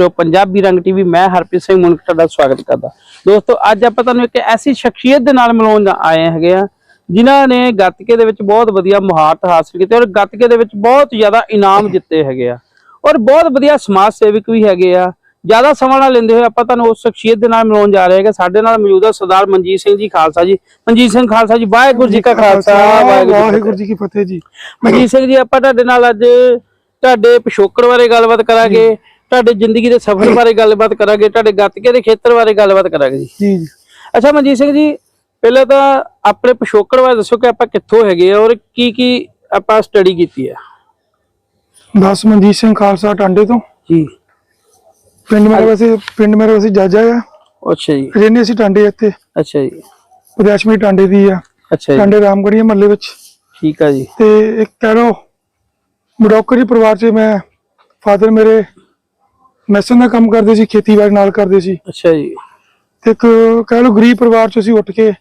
ਰਹੇ ਹੋ ਪੰਜਾਬੀ ਰੰਗ ਟੀਵੀ ਮੈਂ ਹਰਪ੍ਰੀਤ ਸਿੰਘ ਮੁਨਕ ਤੁਹਾਡਾ ਸਵਾਗਤ ਕਰਦਾ। ਦੋਸਤੋ ਅੱਜ ਆਪਾਂ ਤੁਹਾਨੂੰ ਇੱਕ ਐਸੀ ਸ਼ਖਸੀਅਤ ਦੇ ਨਾਲ ਮਿਲਾਉਣ ਆਏ ਹੈਗੇ ਆ ਜਿਨ੍ਹਾਂ ਨੇ ਗੱਤਕੇ ਦੇ ਵਿੱਚ ਬਹੁਤ ਵਧੀਆ ਮੁਹਾਰਤ ਹਾਸਲ ਕੀਤੀ ਔਰ ਗੱਤਕੇ ਦੇ ਵਿੱਚ ਬਹੁਤ ਜ਼ਿਆਦਾ ਇਨਾਮ ਜਿੱਤੇ ਹੈਗੇ ਆ। ਔਰ ਬਹੁਤ ਵਧੀਆ ਸਮਾਜ ਸੇਵਕ ਵੀ ਹੈਗੇ ਆ। ਜ਼ਿਆਦਾ ਸਮਾਂ ਨਾ ਲੈਂਦੇ ਹੋਏ ਆਪਾਂ ਤੁਹਾਨੂੰ ਉਸ ਸ਼ਖਸੀਅਤ ਦੇ ਨਾਲ ਮਿਲਾਉਣ ਜਾ ਰਹੇ ਹਾਂ ਕਿ ਸਾਡੇ ਨਾਲ ਮੌਜੂਦ ਹੈ ਸਰਦਾਰ ਮਨਜੀਤ ਸਿੰਘ ਜੀ ਖਾਲਸਾ ਜੀ। ਮਨਜੀਤ ਸਿੰਘ ਖਾਲਸਾ ਜੀ ਵਾਹਿਗੁਰੂ ਜੀ ਕਾ ਖਾਲਸਾ ਵਾਹਿਗੁਰੂ ਵਾਹਿਗੁਰੂ ਜੀ ਕੀ ਫਤਿਹ ਜੀ। ਮਨਜੀਤ ਸਿੰਘ ਜੀ ਆਪਾਂ ਤੁਹਾਡੇ ਨਾਲ ਅੱਜ ਤੁਹਾਡੇ ਪਿਛੋਕੜ ਬਾਰੇ ਗੱਲਬਾਤ ਕਰਾਂਗੇ। ਤੁਹਾਡੇ ਜ਼ਿੰਦਗੀ ਦੇ ਸਫ਼ਰ ਬਾਰੇ ਗੱਲਬਾਤ ਕਰਾਂਗੇ ਤੁਹਾਡੇ ਗੱਤਕੇ ਦੇ ਖੇਤਰ ਬਾਰੇ ਗੱਲਬਾਤ ਕਰਾਂਗੇ ਜੀ। ਜੀ ਅੱਛਾ ਮਨਜੀਤ ਸਿੰਘ ਜੀ ਪਹਿਲਾਂ ਤਾਂ ਆਪਣੇ ਪਿਛੋਕੜ ਬਾਰੇ ਦੱਸੋ ਕਿ ਆਪਾਂ ਕਿੱਥੋਂ ਹੈਗੇ ਆ ਔਰ ਕੀ ਕੀ ਆਪਾਂ ਸਟੱਡੀ ਕੀਤੀ ਹੈ ਦਸ ਮਨਜੀਤ ਸਿੰਘ ਖਾਲਸਾ ਟਾਂਡੇ ਤੋਂ। ਜੀ। ਪਿੰਡ ਮੇਰਾ ਵੈਸੇ ਪਿੰਡ ਮੇਰਾ ਵੈਸੇ ਜਾਜਾ ਆ। ਅੱਛਾ ਜੀ। ਰਹਿੰਦੇ ਅਸੀਂ ਟਾਂਡੇ ਇੱਥੇ। ਅੱਛਾ ਜੀ। ਵਿਦਿਆਸ਼ਮੀ ਟਾਂਡੇ ਦੀ ਆ। ਅੱਛਾ ਜੀ। ਟਾਂਡੇ ਰਾਮਗੜੀਆ ਮਹੱਲੇ ਵਿੱਚ। ਠੀਕ ਆ ਜੀ। ਤੇ ਇੱਕ ਕਹਿ ਲਓ ਮਡੋਕਰੀ ਪਰਿਵਾਰ 'ਚ ਮੈਂ ਫਾਦਰ ਮੇਰੇ ਮੈਸਨ ਦਾ ਕੰਮ ਕਰਦੇ ਸੀ ਖੇਤੀਬਾੜੀ ਨਾਲ ਕਰਦੇ ਸੀ। ਅੱਛਾ ਜੀ। ਤੇ ਇੱਕ ਕਹਿ ਲਓ ਗਰੀਬ ਪਰਿਵਾਰ 'ਚ ਅਸੀਂ ਉੱਠ ਕੇ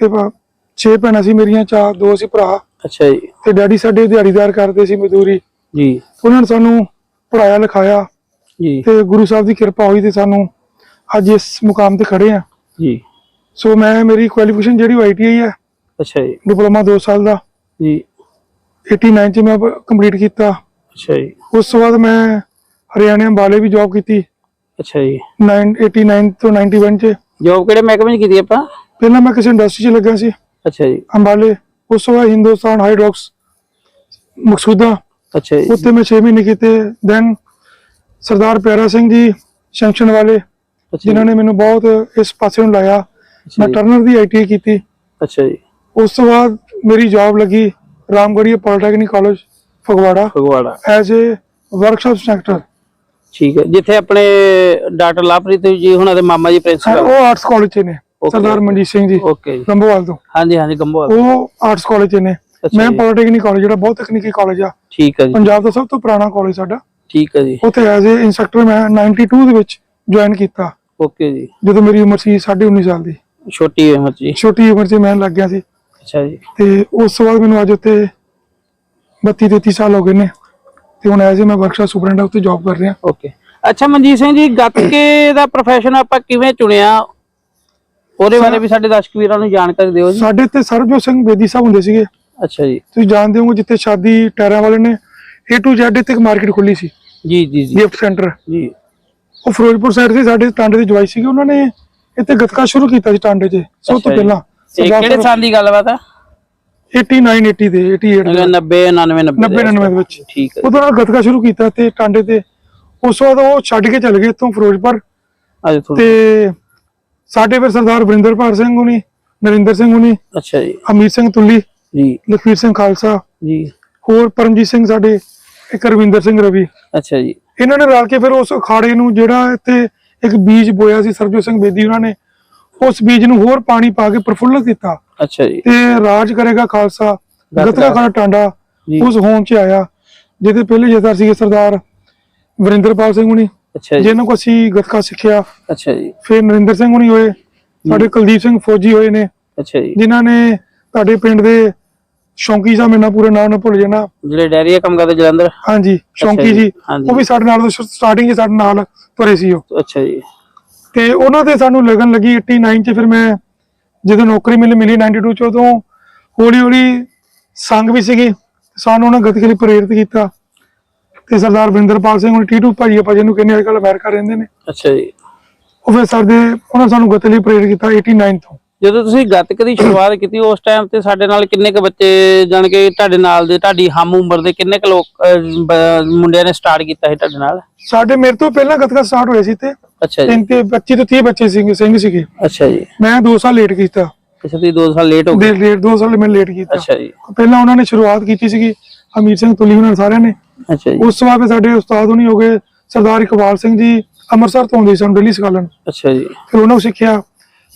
ਤੇ ਛੇ ਭੈਣਾਂ ਸੀ ਮੇਰੀਆਂ ਚਾਰ ਦੋ ਸੀ ਭਰਾ। ਅੱਛਾ ਜੀ। ਤੇ ਡੈਡੀ ਸਾਡੇ ਦਿਹਾੜੀਦਾਰ ਕਰਦੇ ਸੀ ਮਜ਼ਦੂਰੀ। ਜੀ। ਉਹਨਾਂ ਨੇ ਸਾਨੂੰ ਪੜਾਇਆ ਲਿਖਾਇਆ। ਜੀ। ਤੇ ਗੁਰੂ ਸਾਹਿਬ ਦੀ ਕਿਰਪਾ ਹੋਈ ਤੇ ਸਾਨੂੰ ਅੱਜ ਇਸ ਮੁਕਾਮ ਤੇ ਖੜੇ ਆ। ਜੀ। ਸੋ ਮੈਂ ਮੇਰੀ ਕੁਆਲੀਫਿਕੇਸ਼ਨ ਜਿਹੜੀ ਆਈਟੀਆਈ ਹੈ। ਅੱਛਾ ਜੀ। ਡਿਪਲੋਮਾ 2 ਸਾਲ ਦਾ। ਜੀ। 89 ਚ ਮੈਂ ਕੰਪਲੀਟ ਕੀਤਾ। ਅੱਛਾ ਜੀ। ਉਸ ਤੋਂ ਬਾਅਦ ਮੈਂ ਹਰਿਆਣਾ ਅੰਬਾਲੇ ਵੀ ਜੌਬ ਕੀਤੀ। ਅੱਛਾ ਜੀ। 9 89 ਤੋਂ 91 ਚ। ਜੋਬ ਕਿਹੜੇ ਮਹਿਕਮੇ 'ਚ ਕੀਤੀ ਆਪਾਂ? ਪਹਿਲਾਂ ਮੈਂ ਕਿਸੇ ਇੰਡਸਟਰੀ 'ਚ ਲੱਗਾ ਸੀ। ਅੱਛਾ ਜੀ। ਅੰਬਾਲੇ ਉਸ ਤੋਂ ਬਾਅਦ ਹਿੰਦੁਸਤਾਨ ਹਾਈਡਰੋਕਸ ਮਕਸੂਦਾ। ਅੱਛਾ ਜੀ। ਉੱਥੇ ਮੈਂ 6 ਮਹੀਨੇ ਕੀਤੇ। ਦੈਨ ਸਰਦਾਰ ਪਿਆਰਾ ਸਿੰਘ ਜੀ ਸ਼ੈਂਕਸ਼ਨ ਵਾਲੇ ਜਿਨ੍ਹਾਂ ਨੇ ਮੈਨੂੰ ਬਹੁਤ ਇਸ ਪਾਸੇ ਨੂੰ ਲਾਇਆ। ਮੈਂ ਟਰਨਰ ਦੀ ਆਈਟੀਆਈ ਕੀਤੀ। ਅੱਛਾ ਜੀ। ਉਸ ਤੋਂ ਬਾਅਦ ਮੇਰੀ ਜੌਬ ਲੱਗੀ Ramgarhia polytechnic college Phagwara. Phagwara. As uh workshop instructor ਠੀਕ ਹੈ। ਜਿੱਥੇ ਆਪਣੇ ਡਾਕਟਰ ਲਾਪ੍ਰੀਤ ਜੀ ਹੁਣਾਂ ਦੇ ਮਾਮਾ ਜੀ ਉਹ ਪ੍ਰਿੰਸੀਪਲ ਆਰਟਸ ਕਾਲਜ ਚ ਨੇ Okay. ਸਰਦਾਰ ਮਨਜੀਤ ਸਿੰਘ ਜੀ ਓਕੇ ਜੀ। ਲੰਬੋਵਾਲ ਤੋਂ। ਹਾਂਜੀ ਹਾਂਜੀ ਗੰਬੋਲ ਉਹ ਆਰਟਸ ਕਾਲਜ ਚ ਨੇ। ਅੱਛਾ ਮੈਂ ਜੀ। ਪੋਲੀਟੈਕਨਿਕ ਕਾਲਜ ਜਿਹੜਾ ਬਹੁਤ ਤਕਨੀਕੀ ਕਾਲਜ ਆ। ਠੀਕ ਹੈ ਜੀ। ਪੰਜਾਬ ਦਾ ਸਭ ਤੋਂ ਪੁਰਾਣਾ ਕਾਲਜ ਸਾਡਾ। ਠੀਕ ਹੈ ਜੀ। ਉੱਥੇ ਐਜ਼ ਅ ਇੰਸਟ੍ਰਕਟਰ ਮੈਂ 92 ਦੇ ਵਿੱਚ ਜੁਆਇਨ ਕੀਤਾ। ਓਕੇ ਜੀ। ਜਦੋਂ ਮੇਰੀ ਉਮਰ ਸੀ 19.5 ਸਾਲ ਦੀ। ਛੋਟੀ ਉਮਰ 'ਚ ਜੀ। ਛੋਟੀ ਉਮਰ 'ਚ ਮੈਂ ਲੱਗ ਗਿਆ ਸੀ। ਅੱਛਾ ਜੀ। ਤੇ ਉਸ ਤੋਂ ਬਾਅਦ ਮੈਨੂੰ ਅੱਜ ਉੱਤੇ 32 33 ਸਾਲ ਹੋ ਗਏ ਨੇ। ਤੇ ਹੁਣ ਐਜ਼ ਮੈਂ ਵਰਕਸ਼ਾਪ ਸੁਪਰਡੈਂਟ ਉੱਤੇ ਜੌਬ ਕਰ ਰਿਹਾ। ਓਕੇ ਅੱਛਾ ਮਨਜੀਤ ਸਿੰਘ ਜੀ ਗੱਤਕੇ ਦਾ profession ਆਪਾਂ ਕਿਵੇਂ ਚੁਣਿਆ? ਉਹਦੇ ਬਾਰੇ ਵੀ ਸਾਡੇ ਦਰਸ਼ਕ ਵੀਰਾਂ ਨੂੰ ਜਾਣਕਾਰੀ ਦਿਓ ਜੀ। ਸਾਡੇ ਇੱਥੇ ਸਰਬਜੋਤ ਸਿੰਘ ਬੇਦੀ ਸਾਹਿਬ ਹੁੰਦੇ ਸੀਗੇ। ਅੱਛਾ ਜੀ। ਤੁਸੀਂ ਜਾਣਦੇ ਹੋਵੋਗੇ ਜਿੱਥੇ ਸ਼ਾਦੀ ਟਾਇਰਾਂ ਵਾਲੇ ਨੇ A to Z ਇੱਥੇ ਇੱਕ ਮਾਰਕੀਟ ਖੁੱਲੀ ਸੀ। ਜੀ ਜੀ ਜੀ। ਗਿਫਟ ਸੈਂਟਰ ਜੀ। ਉਹ ਫਿਰੋਜ਼ਪੁਰ ਸਾਈਡ ਤੇ ਸਾਡੇ ਟਾਂਡੇ ਦੇ ਜਵਾਈ ਸੀਗੇ ਉਹਨਾਂ ਨੇ ਇੱਥੇ ਗੱਤਕਾ ਸ਼ੁਰੂ ਕੀਤਾ ਸੀ ਟਾਂਡੇ 'ਚ ਸਭ ਤੋਂ। ਪਹਿਲਾਂ। ਇਹ ਕਿਹੜੇ ਸਾਲ ਦੀ ਗੱਲਬਾਤ ਹੈ 89 80 ਦੇ 88 ਦੇ। 90 99 90 90 99 ਦੇ ਵਿੱਚ। ਠੀਕ ਹੈ ਉਦੋਂ ਨਾਲ ਗੱਤਕਾ ਸ਼ੁਰੂ ਕੀਤਾ ਤੇ ਟਾਂਡੇ ਤੇ। ਉਸ ਤੋਂ ਬਾਅਦ ਉਹ ਛੱਡ ਕੇ ਚਲੇ ਗਏ ਇੱਥੋਂ ਫਿਰੋਜ਼ਪੁਰ। ਅੱਜ ਥੋੜਾ ਤੇ ਸਾਡੇ ਫਿਰ ਸਰਦਾਰ ਵਰਿੰਦਰਪਾਲ ਸਿੰਘ ਹੁਣੀ ਨਰਿੰਦਰ ਸਿੰਘ ਹੁਣੀ ਅੱਛਾ ਜੀ। ਅਮੀਰ ਸਿੰਘ ਤੁੱਲੀ ਜੀ। ਲਖਵੀਰ ਸਿੰਘ ਖਾਲਸਾ ਜੀ। ਹੋਰ ਪਰਮਜੀਤ ਸਿੰਘ ਸਾਡੇ ਇੱਕ ਰਵਿੰਦਰ ਸਿੰਘ ਰਵੀ। ਅੱਛਾ ਜੀ। ਇਹਨਾਂ ਨੇ ਰਲ ਕੇ ਫਿਰ ਉਸ ਅਖਾੜੇ ਨੂੰ ਜਿਹੜਾ ਇੱਥੇ ਇੱਕ ਬੀਜ ਬੋਇਆ ਸੀ ਸਰਜੋਤ ਸਿੰਘ ਬੇਦੀ ਉਹਨਾਂ ਨੇ ਉਸ ਬੀਜ ਨੂੰ ਹੋਰ ਪਾਣੀ ਪਾ ਕੇ ਪ੍ਰਫੁੱਲਤ ਕੀਤਾ। ਅੱਛਾ ਜੀ। ਤੇ ਰਾਜ ਕਰੇਗਾ ਖਾਲਸਾ ਗੱਤਕਾ। ਖਾਨਾ ਟਾਂਡਾ। ਉਸ ਹੋਮ 'ਚ ਆਇਆ ਜਿਹਦੇ ਪਹਿਲੇ ਜਥੇਦਾਰ ਸੀਗੇ ਸਰਦਾਰ ਵਰਿੰਦਰਪਾਲ ਸਿੰਘ ਹੁਣੀ ਅੱਛਾ ਜੀ। ਜਿਹਨਾਂ ਕੋ ਅਸੀਂ ਗਤਕਾ ਸਿੱਖਿਆ। ਅੱਛਾ ਜੀ। ਫਿਰ ਨਰਿੰਦਰ ਸਿੰਘ ਹੁਣੀ ਹੋਏ ਸਾਡੇ ਕੁਲਦੀਪ ਸਿੰਘ ਫੌਜੀ ਹੋਏ ਨੇ ਅੱਛਾ ਜੀ। ਜਿਨ੍ਹਾਂ ਨੇ ਤੁਹਾਡੇ ਪਿੰਡ ਦੇ ਸ਼ੌਂਕੀ ਸਾਹਿਬ ਮੈਨੂੰ ਪੂਰਾ ਨਾਮ ਨਾ ਭੁੱਲ ਜਾਣਾ। ਜਿਹੜੇ ਡੈਰੀ ਦਾ ਕੰਮ ਕਰਦੇ ਜਲੰਧਰ? ਹਾਂਜੀ ਸ਼ੌਂਕੀ ਜੀ। ਉਹ ਵੀ ਸਾਡੇ ਨਾਲ ਸਟਾਰਟਿੰਗ 'ਚ ਸਾਡੇ ਨਾਲ ਤੁਰੇ ਸੀ ਉਹ। ਅੱਛਾ ਜੀ। ਤੇ ਉਹਨਾਂ ਤੇ ਸਾਨੂੰ ਲੱਗਣ ਲੱਗੀ 89 ਚ ਫਿਰ ਮੈਂ ਜਦੋਂ ਨੌਕਰੀ ਮਿਲੀ ਮਿਲੀ 92 ਚ ਉਦੋਂ ਹੌਲੀ ਹੌਲੀ ਸੰਗ ਵੀ ਸੀਗੀ। ਸਾਨੂੰ ਉਹਨਾਂ ਗਤਕੇ ਲਈ ਪ੍ਰੇਰਿਤ ਕੀਤਾ। ਤੇ ਸਰਦਾਰ ਵਰਿੰਦਰਪਾਲ ਸਿੰਘ ਹੁਣ ਟੀਟੂ ਭਾਈ ਆਪਾਂ ਜਿਹਨੂੰ ਕਹਿੰਦੇ ਅੱਜ ਕੱਲ ਅਮਰੀਕਾ ਰਹਿੰਦੇ ਨੇ। ਅੱਛਾ ਜੀ। ਉਹ ਫਿਰ ਸਾਡੇ ਉਹਨਾਂ ਸਾਨੂੰ ਗਤਕੇ ਲਈ ਪ੍ਰੇਰਿਤ ਕੀਤਾ 89 ਤੋਂ। ਜਦੋਂ ਤੁਸੀਂ ਗੱਤਕੇ ਦੀ ਸ਼ੁਰੂਆਤ ਕੀਤੀ ਉਸ ਟਾਈਮ ਤੇ ਸਾਡੇ ਨਾਲ ਕਿੰਨੇ ਕ ਬੱਚੇ ਜਾਣ ਕੇ ਤੁਹਾਡੇ ਨਾਲ ਦੇ ਤੁਹਾਡੀ ਹਮ ਉਮਰ ਦੇ ਕਿੰਨੇ ਕ ਲੋਕ ਮੁੰਡਿਆਂ ਨੇ ਸਟਾਰਟ ਕੀਤਾ ਸੀ ਤੁਹਾਡੇ ਨਾਲ? ਸਾਡੇ ਮੇਰੇ ਤੋਂ ਪਹਿਲਾਂ ਗਤਕਾ ਸਟਾਰਟ ਹੋਇਆ ਸੀ ਤੇ। ਅੱਛਾ ਜੀ। ਤਿੰਨ ਤੇ 25 ਤੋਂ 30 ਬੱਚੇ ਸੀਗੇ ਸਿੰਘ ਸੀਗੇ। ਅੱਛਾ ਜੀ। ਮੈਂ 2 ਸਾਲ ਲੇਟ ਕੀਤਾ। ਅੱਛਾ ਤੁਸੀਂ 2 ਸਾਲ ਲੇਟ ਹੋ ਗਏ। ਲੇਟ 2 ਸਾਲ ਮੈਂ ਲੇਟ ਕੀਤਾ। ਅੱਛਾ ਜੀ। ਪਹਿਲਾਂ ਉਹਨਾਂ ਨੇ ਸ਼ੁਰੂਆਤ ਕੀਤੀ ਸੀਗੀ ਅਮੀਰ ਸਿੰਘ ਤੁਲੀ ਉਹਨਾਂ ਸਾਰਿਆਂ ਨੇ। ਅੱਛਾ ਜੀ। ਉਸ ਤੋਂ ਬਾਅਦ ਸਾਡੇ ਉਸਤਾਦ ਹੁਣੀ ਹੋ ਗਏ ਸਰਦਾਰ ਇਕਬਾਲ ਸਿੰਘ ਜੀ ਅੰਮ੍ਰਿਤਸਰ ਤੋਂ ਆਉਂਦੇ ਸਨ ਦਿੱਲੀ ਸਿਖਾਲਣ। ਅੱਛਾ ਜੀ। ਫਿਰ ਉਹਨਾਂ ਨੂੰ ਸਿੱਖਿਆ।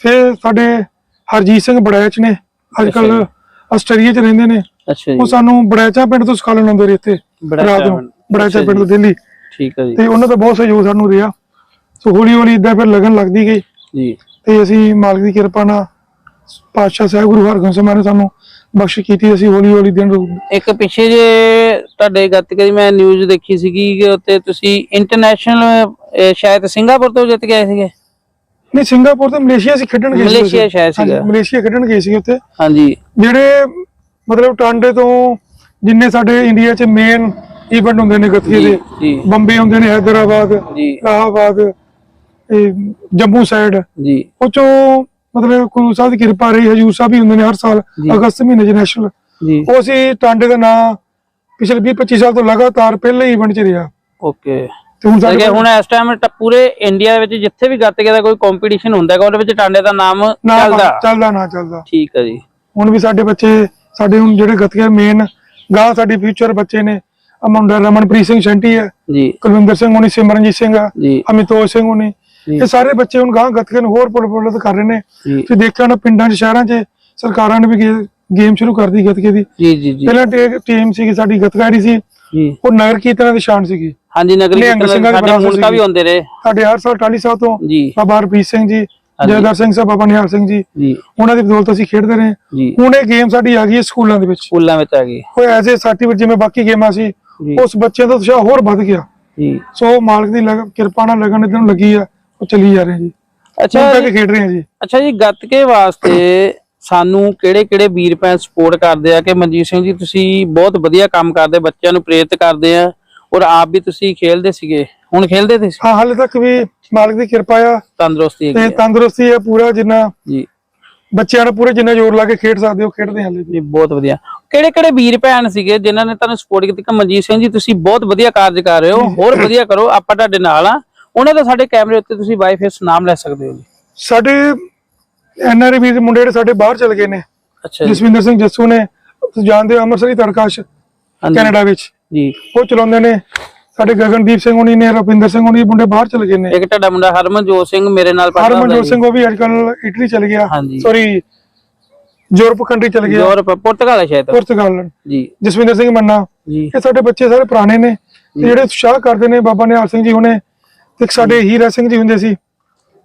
ਫਿਰ ਸਾਡੇ ਹਰਜੀਤ ਸਿੰਘ ਬੜੈਚ ਨੇ। ਅੱਜ ਕੱਲ। ਆਸਟ੍ਰੇਲੀਆ 'ਚ ਰਹਿੰਦੇ ਨੇ। ਅੱਛਾ ਉਹ ਸਾਨੂੰ ਬੜੈਚਾ ਪਿੰਡ ਤੋਂ ਸਿਖਾਲਣ ਆਉਂਦੇ ਰਹੇ ਇੱਥੇ ਬੜੈਚਾ ਰਾਤ ਨੂੰ। ਪਿੰਡ। ਬੜੈਚਾ ਅੱਛਾ ਪਿੰਡ ਤੋਂ। ਦਿੱਲੀ। ਠੀਕ ਹੈ ਜੀ। ਤੇ ਉਹਨਾਂ ਦਾ ਬਹੁਤ ਸਹਿਯੋਗ ਸਾਨੂੰ ਰਿਹਾ। ਸੋ ਹੌਲੀ ਹੌਲੀ ਇਦਾਂ ਫਿਰ ਲੱਗਣ ਲੱਗਦੀ ਗਈ। ਜੀ। ਤੇ ਅਸੀਂ ਮਾਲਕ ਦੀ ਕਿਰਪਾ ਨਾਲ ਪਾਤਸ਼ਾਹ ਸਾਹਿਬ ਗੁਰੂ ਹਰਗੋਬਿੰਦ ਮਹਾਰਾਜ ਨੇ ਸਾਨੂੰ ਬਖਸ਼ ਕੀਤੀ। ਅਸੀਂ ਹੌਲੀ ਹੌਲੀ ਦਿਨ ਇੱਕ ਪਿੱਛੇ ਜੇ ਤੁਹਾਡੇ ਗੱਤਕੇ ਦੀ ਮੈਂ ਨਿਊਜ਼ ਦੇਖੀ ਸੀਗੀ ਕਿ ਉੱਤੇ ਤੁਸੀਂ ਇੰਟਰਨੈਸ਼ਨਲ ਸ਼ਾਇਦ ਸਿੰਗਾਪੁਰ ਤੋਂ ਜਿੱਤ ਗਏ ਸੀਗੇ। ਨਹੀਂ ਸਿੰਗਾਪੁਰ ਤੇ ਮਲੇਸ਼ੀਆ ਸੀ ਖੇਡਣ ਗਏ ਸੀ ਮਲੇਸ਼ੀਆ। ਸ਼ਾਇਦ ਹਾਂਜੀ, ਸੀਗਾ। ਮਲੇਸ਼ੀਆ ਖੇਡਣ ਗਏ ਸੀ ਉੱਥੇ। ਹਾਂਜੀ। ਜਿਹੜੇ ਮਤਲਬ ਟਾਂਡੇ ਤੋਂ ਜਿੰਨੇ ਸਾਡੇ ਇੰਡੀਆ 'ਚ ਮੇਨ ਇਵੈਂਟ ਹੁੰਦੇ ਨੇ ਗੱਤਕੇ ਜੀ ਦੇ ਜੀ। ਬੰਬੇ ਹੁੰਦੇ ਨੇ ਹੈਦਰਾਬਾਦ ਜੀ। ਇਲਾਹਾਬਾਦ ਇਹ ਜੰਮੂ ਸਾਈਡ ਜੀ। ਉਹ ਚੋਂ ਮਤਲਬ ਗੁਰੂ ਸਾਹਿਬ ਦੀ ਕਿਰਪਾ ਰਹੀ ਹਜੂਰ ਸਾਹਿਬ ਵੀ ਹੁੰਦੇ ਨੇ ਹਰ ਸਾਲ ਜੀ। ਅਗਸਤ ਮਹੀਨੇ 'ਚ ਨੈਸ਼ਨਲ ਜੀ। ਉਹ ਅਸੀਂ ਟਾਂਡੇ ਦਾ ਨਾਂ ਪਿਛਲੇ 20 25 ਸਾਲ ਤੋਂ ਲਗਾਤਾਰ ਪਹਿਲੇ ਇਵੈਂਟ 'ਚ ਰਿਹਾ। ਓਕੇ ਤੇ ਹੁਣ ਕਿ ਸਾਡੇ ਹੁਣ ਇਸ ਟਾਈਮ ਪੂਰੇ ਇੰਡੀਆ ਦੇ ਵਿੱਚ ਜਿੱਥੇ ਵੀ ਗੱਤਕੇ ਦਾ ਕੋਈ ਕੰਪੀਟੀਸ਼ਨ ਹੁੰਦਾ ਹੈਗਾ ਉਹਦੇ ਵਿੱਚ ਟਾਂਡੇ ਦਾ ਨਾਮ ਚੱਲਦਾ। ਚੱਲਦਾ ਨਾ ਚੱਲਦਾ। ਠੀਕ ਹੈ ਜੀ। ਹੁਣ ਵੀ ਸਾਡੇ ਬੱਚੇ ਸਾਡੇ ਹੁਣ ਜਿਹੜੇ ਗੱਤਕੇ ਮੇਨ ਗਾਂ ਸਾਡੀ ਫਿਊਚਰ ਬੱਚੇ ਨੇ ਮੁੰਡਾ ਰਮਨਪ੍ਰੀਤ ਸਿੰਘ ਸ਼ੰਟੀ ਹੈ। ਜੀ। ਕੁਲਵਿੰਦਰ ਸਿੰਘ ਹੋਣੀ ਸਿਮਰਨਜੀਤ ਸਿੰਘ ਆ ਜੀ। ਅਮਿਤੋਜ ਸਿੰਘ ਹੋਣੀ। ਇਹ ਸਾਰੇ ਬੱਚੇ ਹੁਣ ਗਾਂ ਗੱਤਕੇ ਨੂੰ ਹੋਰ ਪ੍ਰਫੁੱਲਤ ਕਰ ਰਹੇ ਨੇ। ਤੁਸੀਂ ਦੇਖਿਆ ਨਾ ਪਿੰਡਾਂ 'ਚ ਸ਼ਹਿਰਾਂ 'ਚ ਸਰਕਾਰਾਂ ਨੇ ਵੀ ਗੇਮ ਸ਼ੁਰੂ ਕਰਤੀ ਗੱਤਕੇ ਦੀ। ਜੀ ਜੀ ਜੀ। ਪਹਿਲਾਂ ਟੀਮ ਸੀਗੀ ਸਾਡੀ ਗੱਤਕਾਰੀ ਸੀ। ਉਹ ਨਗਰ ਕੀਰਤਨਾਂ ਦੀ ਸ਼ਾਨ ਸੀਗੀ। ਹਾਂਜੀ ਨਗਰੀ ਨਿਹੰਗ ਕੀਰਤਨ ਸਿੰਘਾਂ ਦੀ ਸਾਡੇ ਮੁਲਕਾ ਵੀ ਸੀਗੀ। ਹੁੰਦੇ ਰਹੇ। ਸਾਡੇ ਹਰ ਸਾਲ ਟਾਲੀ ਸਾਹਿਬ ਤੋਂ ਜੀ। ਬਾਬਾ ਹਰਪ੍ਰੀਤ ਸਿੰਘ ਜੀ ਹਾਂਜੀ। ਜੈਦਰ ਸਿੰਘ ਸਾਹਿਬ ਬਾਬਾ ਨਿਹਾਲ ਸਿੰਘ ਜੀ ਜੀ। ਉਹਨਾਂ ਦੀ ਬਦੌਲਤ ਅਸੀਂ ਖੇਡਦੇ ਰਹੇ। ਜੀ। ਹੁਣ ਇਹ ਗੇਮ ਸਾਡੀ ਆ ਗਈ ਹੈ ਸਕੂਲਾਂ ਦੇ ਵਿੱਚ। ਸਕੂਲਾਂ ਵਿੱਚ ਆ ਗਈ। ਉਹ ਐਜ਼ ਏ ਸਰਟੀਫਿਕੇਟ ਜਿਵੇਂ ਬਾਕੀ ਗੇਮਾਂ ਸੀ ਜੀ। ਉਸ ਬੱਚੇ ਦਾ ਉਤਸ਼ਾਹ ਹੋਰ ਵੱਧ ਗਿਆ। ਜੀ। ਸੋ ਮਾਲਕ ਦੀ ਲਗ- ਕਿਰਪਾ ਨਾਲ ਲਗਨ ਇਦਾਂ ਲੱਗੀ ਆ ਉਹ ਚੱਲੀ ਜਾ ਰਹੇ ਜੀ। ਅੱਛਾ ਹੁਣ ਤੱਕ ਖੇਡ ਰਹੇ ਹਾਂ ਜੀ। ਅੱਛਾ ਜੀ ਗੱਤਕੇ ਵਾਸਤੇ ਸਾਨੂੰ ਕਿਹੜੇ ਕਿਹੜੇ ਵੀਰ ਭੈਣ ਸਪੋਰਟ ਕਰਦੇ ਆ? ਕਿ ਮਨਜੀਤ ਸਿੰਘ ਜੀ ਤੁਸੀਂ ਬਹੁਤ ਵਧੀਆ ਕੰਮ ਕਰਦੇ ਬੱਚਿਆਂ ਨੂੰ ਪ੍ਰੇਰਿਤ ਕਰਦੇ ਆ। ਔਰ ਆਪ ਵੀ ਤੁਸੀਂ ਖੇਲਦੇ ਸੀਗੇ? ਹੁਣ ਖੇਲਦੇ ਤੇ ਹਾਂ ਹਾਲੇ ਤੱਕ ਵੀ ਮਾਲਕ ਦੀ ਕਿਰਪਾ ਆ। ਤੰਦਰੁਸਤੀ ਤੇ ਆ। ਤੰਦਰੁਸਤੀ ਹੈ ਪੂਰਾ ਜਿੰਨਾ ਜੀ। ਬੱਚਿਆਂ ਨੂੰ ਪੂਰੇ ਜਿੰਨਾ ਜ਼ੋਰ ਲਾ ਕੇ ਖੇਡ ਸਕਦੇ ਹੋ ਖੇਡਦੇ ਹਾਲੇ ਵੀ। ਜੀ ਬਹੁਤ ਵਧੀਆ। ਕਿਹੜੇ ਕਿਹੜੇ ਵੀਰ ਭੈਣ ਸੀਗੇ ਜਿਨ੍ਹਾਂ ਨੇ ਤੁਹਾਨੂੰ ਸਪੋਰਟ ਕੀਤੀ? ਕਿ ਮਨਜੀਤ ਸਿੰਘ ਜੀ ਤੁਸੀਂ ਬਹੁਤ ਵਧੀਆ ਕਾਰਜ ਕਰ ਰਹੇ ਹੋ। ਹੋਰ ਵਧੀਆ ਕਰੋ ਆਪਾਂ ਤੁਹਾਡੇ ਨਾਲ ਆ। ਉਹਨਾਂ ਦਾ ਸਾਡੇ ਕੈਮਰੇ ਉੱਤੇ ਤੁਸੀਂ ਬਾਈ ਫੇਸ ਨਾਮ ਲੈ ਸਕਦੇ ਹੋ ਜੀ। ਸਾਡੇ ਐਨਆਰਏ ਵੀਰ ਮੁੰਡੇ ਜਿਹੜੇ ਸਾਡੇ ਬਾਹਰ ਚਲੇ ਗਏ ਨੇ। ਅੱਛਾ ਜਸਵਿੰਦਰ ਸਿੰਘ ਜੱਸੂ ਨੇ ਤੁਸੀਂ ਜਾਣਦੇ ਹੋ ਅੰਮ੍ਰਿਤਸਰੀ ਤਰਕਾਸ਼ ਹਾਂਜੀ। ਕੈਨੇਡਾ ਵਿੱਚ। ਜੀ। ਉਹ ਚਲਾਉਂਦੇ ਨੇ। ਸਾਡੇ ਗਗਨਦੀਪ ਸਿੰਘ ਹੁਣੀ ਨੇ ਰੁਪਿੰਦਰ ਸਿੰਘ ਹੁਣੀ ਮੁੰਡੇ ਬਾਹਰ ਚਲੇ ਗਏ ਨੇ। ਇੱਕ ਤੁਹਾਡਾ ਮੁੰਡਾ ਹਰਮਨਜੋਤ ਸਿੰਘ ਮੇਰੇ ਨਾਲ ਪੜ੍ਹਦਾ ਹੁੰਦਾ ਹਰਮਨਜੋਤ। ਸਿੰਘ ਉਹ ਵੀ ਅੱਜਕੱਲ ਇਟਲੀ ਚਲ ਗਿਆ। ਸੌਰੀ ਯੂਰਪ ਕੰਟਰੀ ਚਲ ਗਿਆ। ਯੂਰਪ ਪੁਰਤਗਾਲ ਹੈ ਸ਼ਾਇਦ। ਪੁਰਤਗਾਲ। ਜੀ। ਜਸਵਿੰਦਰ ਸਿੰਘ ਮੰਨਾ। ਇਹ ਸਾਡੇ ਬੱਚੇ ਸਾਰੇ ਪੁਰਾਣੇ ਨੇ। ਤੇ ਜਿਹੜੇ ਉਤਸ਼ਾਹ ਕਰਦੇ ਨੇ ਬਾਬਾ ਨਿਹਾਲ ਸਿੰਘ ਜੀ ਹੁਣੇ। ਤੇ ਇੱਕ ਸਾਡੇ ਹੀਰਾ ਸਿੰਘ ਜੀ ਹੁੰਦੇ ਸੀ।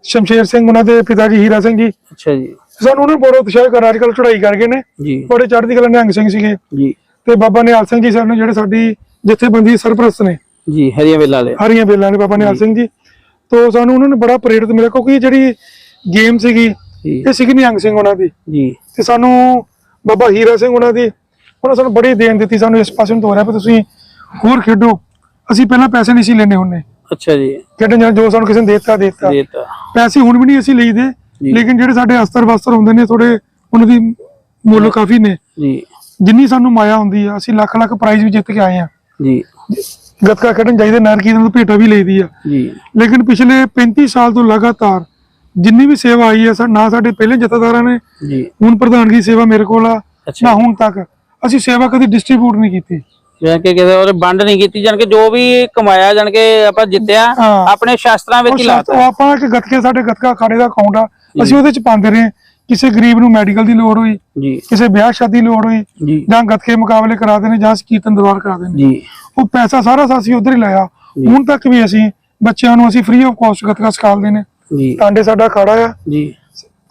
ਸ਼ਮਸ਼ੇਰ ਸਿੰਘ ਉਹਨਾਂ ਦੇ ਪਿਤਾ ਜੀ ਹੀਰਾ ਸਿੰਘ ਜੀ। ਅੱਛਾ ਜੀ। ਸਾਨੂੰ ਉਹਨਾਂ ਨੂੰ ਬੜਾ ਉਤਸ਼ਾਹ ਕਰ ਅੱਜ ਕੱਲ ਚੜਾਈ ਕਰ ਗਏ ਨੇ। ਜੀ। ਬੜੇ ਚੜ੍ਹਦੀ ਕਲਾ ਨਿਹੰਗ ਸਿੰਘ ਸੀਗੇ। ਜੀ। ਤੇ ਬਾਬਾ ਨਿਹਾਲ ਸਿੰਘ ਜੀ ਸਾਨੂੰ ਜਿਹੜੇ ਸਾਡੀ ਜਥੇਬੰਦੀ ਸਰਪ੍ਰਸਤ ਨੇ। ਜੀ ਹਰੀਆਂ ਵੇਲਾ ਵਾਲੇ। ਹਰੀਆਂ ਬੇਲਾਂ ਨੇ ਬਾਬਾ ਨਿਹਾਲ ਸਿੰਘ ਜੀ। ਤੋਂ ਸਾਨੂੰ ਉਹਨਾਂ ਨੇ ਬੜਾ ਪ੍ਰੇਰਿਤ ਮਿਲਿਆ ਕਿਉਂਕਿ ਜਿਹੜੀ ਗੇਮ ਸੀਗੀ ਇਹ ਸੀਗੀ ਨਿਹੰਗ ਸਿੰਘ ਉਹਨਾਂ ਦੀ। ਜੀ। ਤੇ ਸਾਨੂੰ ਬਾਬਾ ਹੀਰਾ ਸਿੰਘ ਉਹਨਾਂ ਦੀ ਉਹਨਾਂ ਸਾਨੂੰ ਬੜੀ ਦੇਣ ਦਿੱਤੀ ਸਾਨੂੰ ਇਸ ਪਾਸੇ ਨੂੰ ਤੋਰਿਆ ਵੀ ਤੁਸੀਂ ਹੋਰ ਖੇਡੋ। ਅਸੀਂ ਪਹਿਲਾਂ ਪੈਸੇ ਨਹੀਂ ਸੀ ਲੈਣੇ ਹੁੰਨੇ ਅੱਛਾ ਜੀ। ਖੇਡਣ ਜਾਂ ਜੋ ਸਾਨੂੰ ਕਿਸੇ ਨੇ ਦੇਤਾ ਦੇਤਾ। ਪੈਸੇ ਹੁਣ ਵੀ ਨਹੀਂ ਅਸੀਂ ਲਈਦੇ। ਲੇਕਿਨ ਜਿਹੜੇ ਸਾਡੇ ਅਸਤਰ ਵਸਤਰ ਹੁੰਦੇ ਨੇ ਥੋੜੇ ਉਹਨਾਂ ਦੀ ਮੁੱਲ ਕਾਫੀ ਨੇ। ਜੀ। ਜਿੰਨੀ ਸਾਨੂੰ ਮਾਇਆ ਹੁੰਦੀ ਆ ਅਸੀਂ ਲੱਖ ਲੱਖ ਪ੍ਰਾਈਜ਼ ਵੀ ਜਿੱਤ ਕੇ ਆਏ ਆ। ਜੀ। ਗੱਤਕਾ ਖੇਡਣ ਜਾਈਦੇ ਨਰਕੀ ਨਾਲ ਭੇਟਾ ਵੀ ਲਈਦੀ ਆ। ਜੀ। ਲੇਕਿਨ ਪਿਛਲੇ 35 ਸਾਲ ਤੋਂ ਲਗਾਤਾਰ ਜਿੰਨੀ ਵੀ ਸੇਵਾ ਆਈ ਸਾ ਨਾ ਸਾਡੇ ਪਹਿਲੇ ਜਥੇਦਾਰਾਂ ਨੇ ਜੀ। ਹੁਣ ਪ੍ਰਧਾਨਗੀ ਸੇਵਾ ਮੇਰੇ ਕੋਲ ਆ ਨਾ ਹੁਣ ਤੱਕ। ਅਸੀਂ ਸੇਵਾ ਕਦੀ ਡਿਸਟ੍ਰੀਬਿਊਟ ਨਹੀਂ ਕੀਤੀ। ਜਾਨ ਕਿ ਕਿਸੇ ਉਹ ਵੰਡ ਨਹੀਂ ਕੀਤੀ ਜਾਨ ਕਿ ਜੋ ਵੀ ਕਮਾਇਆ ਜਾਨ ਕਿ ਆਪਾਂ ਜਿੱਤਿਆ। ਆਪਣੇ ਸ਼ਾਸਤਰਾਂ ਵਿੱਚ ਲਾਤਾ। ਆਪਾਂ ਇੱਕ ਗੱਤਕੇ ਸਾਡੇ ਗੱਤਕਾ ਖਾੜੇ ਦਾ ਅਕਾਊਂਟ ਆ ਅਸੀਂ ਉਹਦੇ ਚ ਪਾਉਂਦੇ ਰਹੇ। ਕਿਸੇ ਗਰੀਬ ਨੂੰ ਮੈਡੀਕਲ ਦੀ ਲੋੜ ਹੋਈ ਜੀ। ਕਿਸੇ ਵਿਆਹ ਸ਼ਾਦੀ ਦੀ ਲੋੜ ਹੋਈ ਜੀ। ਗੱਤਕੇ ਮੁਕਾਬਲੇ ਕਰਾਦੇ ਨੇ ਜਾਂ ਕੀਰਤਨ ਦਰਬਾਰ ਕਰਾਦੇ ਨੇ ਜੀ। ਉਹ ਪੈਸਾ ਸਾਰਾ ਸਾ ਅਸੀਂ ਉਧਰ ਹੀ ਲਾਇਆ। ਹੁਣ ਤੱਕ ਵੀ ਅਸੀਂ ਬੱਚਿਆਂ ਨੂੰ ਅਸੀਂ ਫ੍ਰੀ ਆਫ ਕਾਸਟ ਗੱਤਕਾ ਸਿਖਾਉਂਦੇ ਨੇ ਜੀ। ਟਾਂਡੇ ਸਾਡਾ ਖਾੜਾ ਆ। ਜੀ।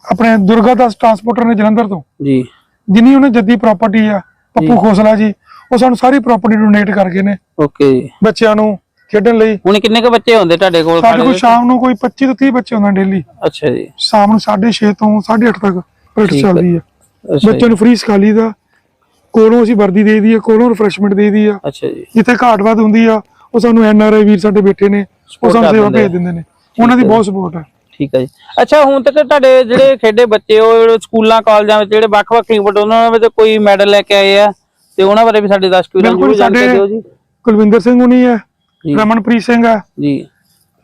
ਆਪਣੇ ਦੁਰਗਾ ਦਾਸ ਟਰਾਂਸਪੋਰਟਰ ਨੇ ਜਲੰਧਰ ਤੋਂ। ਜੀ। ਜਿੰਨੀ ਉਹਨੇ ਜੱਦੀ ਪ੍ਰਾਪਰਟੀ ਆ ਪੱਪੂ ਖੋਸਲਾ ਜੀ ਉਹ ਸਾਨੂੰ ਸਾਰੀ ਪ੍ਰਾਪਰਟੀ ਡੋਨੇਟ ਕਰ ਗਏ ਨੇ। ਓਕੇ ਬੱਚਿਆਂ ਨੂੰ ਖੇਡਣ ਲਈ। ਹੁਣ ਕਿੰਨੇ ਕੁ ਬੱਚੇ ਹੁੰਦੇ ਤੁਹਾਡੇ ਕੋਲ ਸਾਡੇ ਕੋਲ? ਸ਼ਾਮ ਨੂੰ ਕੋਈ 25 ਤੋਂ 30 ਬੱਚੇ ਹੁੰਦੇ ਡੇਲੀ। ਅੱਛਾ ਜੀ। ਸ਼ਾਮ ਨੂੰ 6:30 ਤੋਂ 8:30 ਤੱਕ ਪ੍ਰੈਕਟਿਸ ਹੈ। ਚੱਲਦੀ ਅੱਛਾ ਬੱਚਿਆਂ ਨੂੰ ਫ੍ਰੀ ਸਿਖਾ ਲਈਦਾ। ਕੋਲੋਂ ਅਸੀਂ ਵਰਦੀ ਦੇ ਦੀ ਆ ਕੋਲੋਂ ਰਿਫਰੈਸ਼ਮੈਂਟ ਦੇ ਦੀ ਆ ਅੱਛਾ ਜੀ। ਜਿੱਥੇ ਘਾਟ ਵੱਧ ਹੁੰਦੀ ਆ ਉਹ ਸਾਨੂੰ ਐਨ ਆਰ ਆਈ ਵੀਰ ਸਾਡੇ ਬੈਠੇ ਨੇ ਉਹ ਸਾਨੂੰ ਸੇਵਾ। ਭੇਜ ਦਿੰਦੇ ਨੇ। ਉਹਨਾਂ ਦੀ ਹੈ। ਬਹੁਤ ਸਪੋਰਟ ਹੈ ਠੀਕ ਹੈ ਜੀ। ਅੱਛਾ ਹੁਣ ਤੱਕ ਤੁਹਾਡੇ ਜਿਹੜੇ ਖੇਡੇ ਬੱਚੇ ਉਹ ਸਕੂਲਾਂ ਕਾਲਜਾਂ ਵਿੱਚ ਜਿਹੜੇ ਵੱਖ-ਵੱਖ ਟੀਮ ਉਹਨਾਂ ਵਿੱਚ ਕੋਈ ਮੈਡਲ ਲੈ ਕੇ ਆਏ ਆ? ਤੇ ਉਹਨਾਂ ਬਾਰੇ ਵੀ ਸਾਡੇ ਦਰਸ਼ਕ ਨੂੰ ਜਾਣਕਾਰੀ ਦਿਓ ਜੀ। ਕੁਲਵਿੰਦਰ ਸਿੰਘ ਹੁਣੀ ਜੀ। ਰਮਨਪ੍ਰੀਤ ਸਿੰਘ ਆ। ਜੀ।